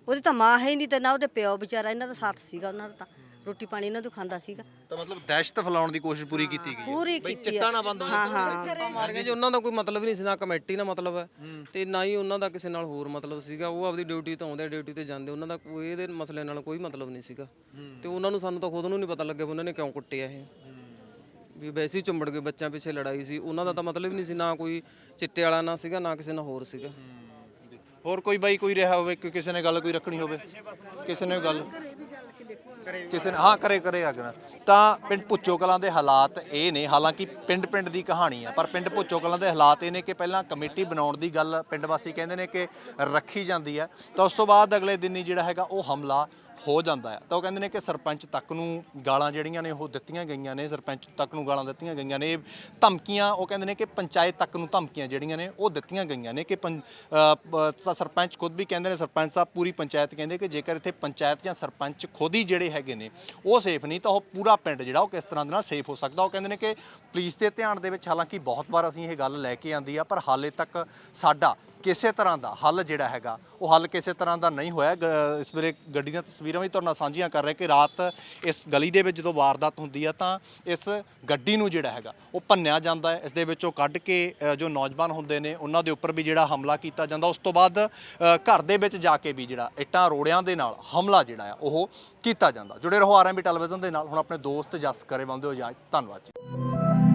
ਉਹਦੀ ਤਾਂ ਮਾਂ ਹੈ ਹੀ ਨਹੀਂ ਤੇ ਨਾ ਉਹਦੇ ਪਿਓ ਵਿਚਾਰਾ ਇਹਨਾਂ ਦਾ ਸਾਥ ਸੀਗਾ ਉਹਨਾਂ ਦਾ ਤਾਂ। ਰੋਟੀ ਪਾਣੀ ਇਹਨਾਂ ਤੋਂ ਖਾਂਦਾ ਸੀਗਾ। ਤਾਂ ਮਤਲਬ ਦਹਿਸ਼ਤ ਫੈਲਾਉਣ ਦੀ ਕੋਸ਼ਿਸ਼ ਪੂਰੀ ਕੀਤੀ ਗਈ ਹੈ? ਪੂਰੀ ਕੀਤੀ ਚਿੱਟਾ ਆ। ਨਾ ਬੰਦ ਹੋਵੇ। ਹਾਂ ਹਾਂ। ਮਾਰ ਗਏ ਜੀ ਉਹਨਾਂ ਦਾ ਕੋਈ ਮਤਲਬ ਨਹੀਂ ਸੀ ਨਾ ਕਮੇਟੀ ਨਾਲ ਮਤਲਬ ਹੈ। ਤੇ ਨਾ ਹੀ ਉਹਨਾਂ ਦਾ ਕਿਸੇ ਨਾਲ ਹੋਰ ਮਤਲਬ ਸੀਗਾ। ਉਹ ਆਪਦੀ ਡਿਊਟੀ ਤੋਂ ਆਉਂਦੇ ਡਿਊਟੀ ਤੇ ਜਾਂਦੇ ਉਹਨਾਂ ਦਾ ਕੋਈ ਇਹਦੇ ਮਸਲੇ ਨਾਲ ਕੋਈ ਮਤਲਬ ਨਹੀਂ ਸੀਗਾ। ਤੇ ਉਹਨਾਂ ਨੂੰ ਸਾਨੂੰ ਤਾਂ ਖੁਦ ਨੂੰ ਨਹੀਂ ਪਤਾ ਲੱਗਿਆ ਵੀ ਉਹਨਾਂ ਨੇ ਕਿਉਂ ਕੁੱਟਿਆ ਇਹ। ਵੀ ਵੈਸੇ ਹੀ ਚੁੰਬੜ ਗਏ ਬੱਚਿਆਂ ਪਿੱਛੇ ਲੜਾਈ ਸੀ। ਉਹਨਾਂ ਦਾ ਤਾਂ ਮਤਲਬ ਹੀ ਨਹੀਂ ਸੀ ਨਾ ਕੋਈ ਚਿੱਟੇ ਵਾਲਾ ਨਾ ਸੀਗਾ ਨਾ ਕਿਸੇ ਨਾਲ ਹੋਰ ਸੀਗਾ। ਹੋਰ ਕੋਈ ਬਾਈ ਕੋਈ ਰਿਹਾ ਹੋਵੇ ਕਿ ਕਿਸੇ ਨੇ ਗੱਲ ਕੋਈ ਰੱਖਣੀ ਹੋਵੇ? ਕਿਸੇ ਨੇ ਗੱਲ? ਕਿਸੇ ਨੇ, ਹਾਂ ਕਰੇ ਕਰੇ ਅਗਰ ਤਾਂ ਪਿੰਡ ਭੁੱਚੋ ਕਲਾਂ ਦੇ ਹਾਲਾਤ ਇਹ ਨੇ, ਹਾਲਾਂਕਿ ਪਿੰਡ ਪਿੰਡ ਦੀ ਕਹਾਣੀ ਆ, ਪਰ ਪਿੰਡ ਭੁੱਚੋ ਕਲਾਂ ਦੇ ਹਾਲਾਤ ਇਹ ਨੇ ਕਿ ਪਹਿਲਾਂ ਕਮੇਟੀ ਬਣਾਉਣ ਦੀ ਗੱਲ ਪਿੰਡ ਵਾਸੀ ਕਹਿੰਦੇ ਨੇ ਕਿ ਰੱਖੀ ਜਾਂਦੀ ਹੈ ਤਾਂ ਉਸ ਤੋਂ ਬਾਅਦ ਅਗਲੇ ਦਿਨ ਹੀ ਜਿਹੜਾ ਹੈਗਾ ਉਹ ਹਮਲਾ ਹੋ ਜਾਂਦਾ ਹੈ। ਤਾਂ ਉਹ ਕਹਿੰਦੇ ਨੇ ਕਿ ਸਰਪੰਚ ਤੱਕ ਨੂੰ ਗਾਲਾਂ ਜਿਹੜੀਆਂ ਨੇ ਉਹ ਦਿੱਤੀਆਂ ਗਈਆਂ ਨੇ, ਸਰਪੰਚ ਤੱਕ ਨੂੰ ਗਾਲਾਂ ਦਿੱਤੀਆਂ ਗਈਆਂ ਨੇ। ਧਮਕੀਆਂ, ਉਹ ਕਹਿੰਦੇ ਨੇ ਕਿ ਪੰਚਾਇਤ ਤੱਕ ਨੂੰ ਧਮਕੀਆਂ ਜਿਹੜੀਆਂ ਨੇ ਉਹ ਦਿੱਤੀਆਂ ਗਈਆਂ ਨੇ ਕਿ ਪੰ- ਸਰਪੰਚ ਖੁਦ ਵੀ ਕਹਿੰਦੇ ਨੇ, ਸਰਪੰਚ ਸਾਹਿਬ ਪੂਰੀ ਪੰਚਾਇਤ ਕਹਿੰਦੇ ਕਿ ਜੇਕਰ ਇੱਥੇ ਪੰਚਾਇਤ ਜਾਂ ਸਰਪੰਚ ਖੁਦ ਹੀ ਜਿਹੜੇ ਹੈਗੇ ਨੇ, ਉਹ ਸੇਫ ਨਹੀਂ ਤਾਂ ਉਹ ਪੂਰਾ ਪਿੰਡ ਜਿਹੜਾ ਉਹ ਕਿਸ ਤਰ੍ਹਾਂ ਦੇ ਨਾਲ ਸੇਫ ਹੋ ਸਕਦਾ। ਉਹ ਕਹਿੰਦੇ ਨੇ ਕਿ ਪੁਲਿਸ ਦੇ ਧਿਆਨ ਦੇ ਵਿੱਚ ਹਾਲਾਂਕਿ ਬਹੁਤ ਵਾਰ ਅਸੀਂ ਇਹ ਗੱਲ ਲੈ ਕੇ ਆਂਦੀ ਆ, ਪਰ ਹਾਲੇ ਤੱਕ ਸਾਡਾ ਕਿਸੇ ਤਰ੍ਹਾਂ ਦਾ ਹੱਲ ਜਿਹੜਾ ਹੈਗਾ, ਉਹ ਹੱਲ ਕਿਸੇ ਤਰ੍ਹਾਂ ਦਾ ਨਹੀਂ ਹੋਇਆ। ਗ- ਇਸ ਵੇਲੇ ਗੱਡੀ ਦੀਆਂ ਤਸਵੀਰਾਂ ਵੀ ਤੁਹਾਡੇ ਨਾਲ ਸਾਂਝੀਆਂ ਕਰ ਰਿਹਾ ਕਿ ਰਾਤ ਇਸ ਗਲੀ ਦੇ ਵਿੱਚ ਜਦੋਂ ਵਾਰਦਾਤ ਹੁੰਦੀ ਆ, ਤਾਂ ਇਸ ਗੱਡੀ ਨੂੰ ਜਿਹੜਾ ਹੈਗਾ, ਉਹ ਭੰਨਿਆ ਜਾਂਦਾ ਹੈ। ਇਸ ਦੇ ਵਿੱਚੋਂ ਕੱਢ ਕੇ ਜੋ ਨੌਜਵਾਨ ਹੁੰਦੇ ਨੇ, ਉਹਨਾਂ ਦੇ ਉੱਪਰ ਵੀ ਜਿਹੜਾ ਹਮਲਾ ਕੀਤਾ ਜਾਂਦਾ। ਉਸ ਤੋਂ ਬਾਅਦ ਘਰ ਦੇ ਵਿੱਚ ਜਾ ਕੇ ਵੀ ਜਿਹੜਾ ਇੱਟਾਂ, ਰੋੜਿਆਂ ਦੇ ਨਾਲ ਹਮਲਾ ਜਿਹੜਾ ਆ, ਉਹ ਕੀਤਾ ਜਾਂਦਾ। ਜੁੜੇ ਰਹੋ ਆਰਐਮਬੀ ਟੈਲੀਵਿਜ਼ਨ ਦੇ ਨਾਲ। ਹੁਣ ਆਪਣੇ ਦੋਸਤ ਜਸ ਕਰੇ ਬੰਦੇ ਹੋ ਜਾ ਧੰਨਵਾਦ ਜੀ।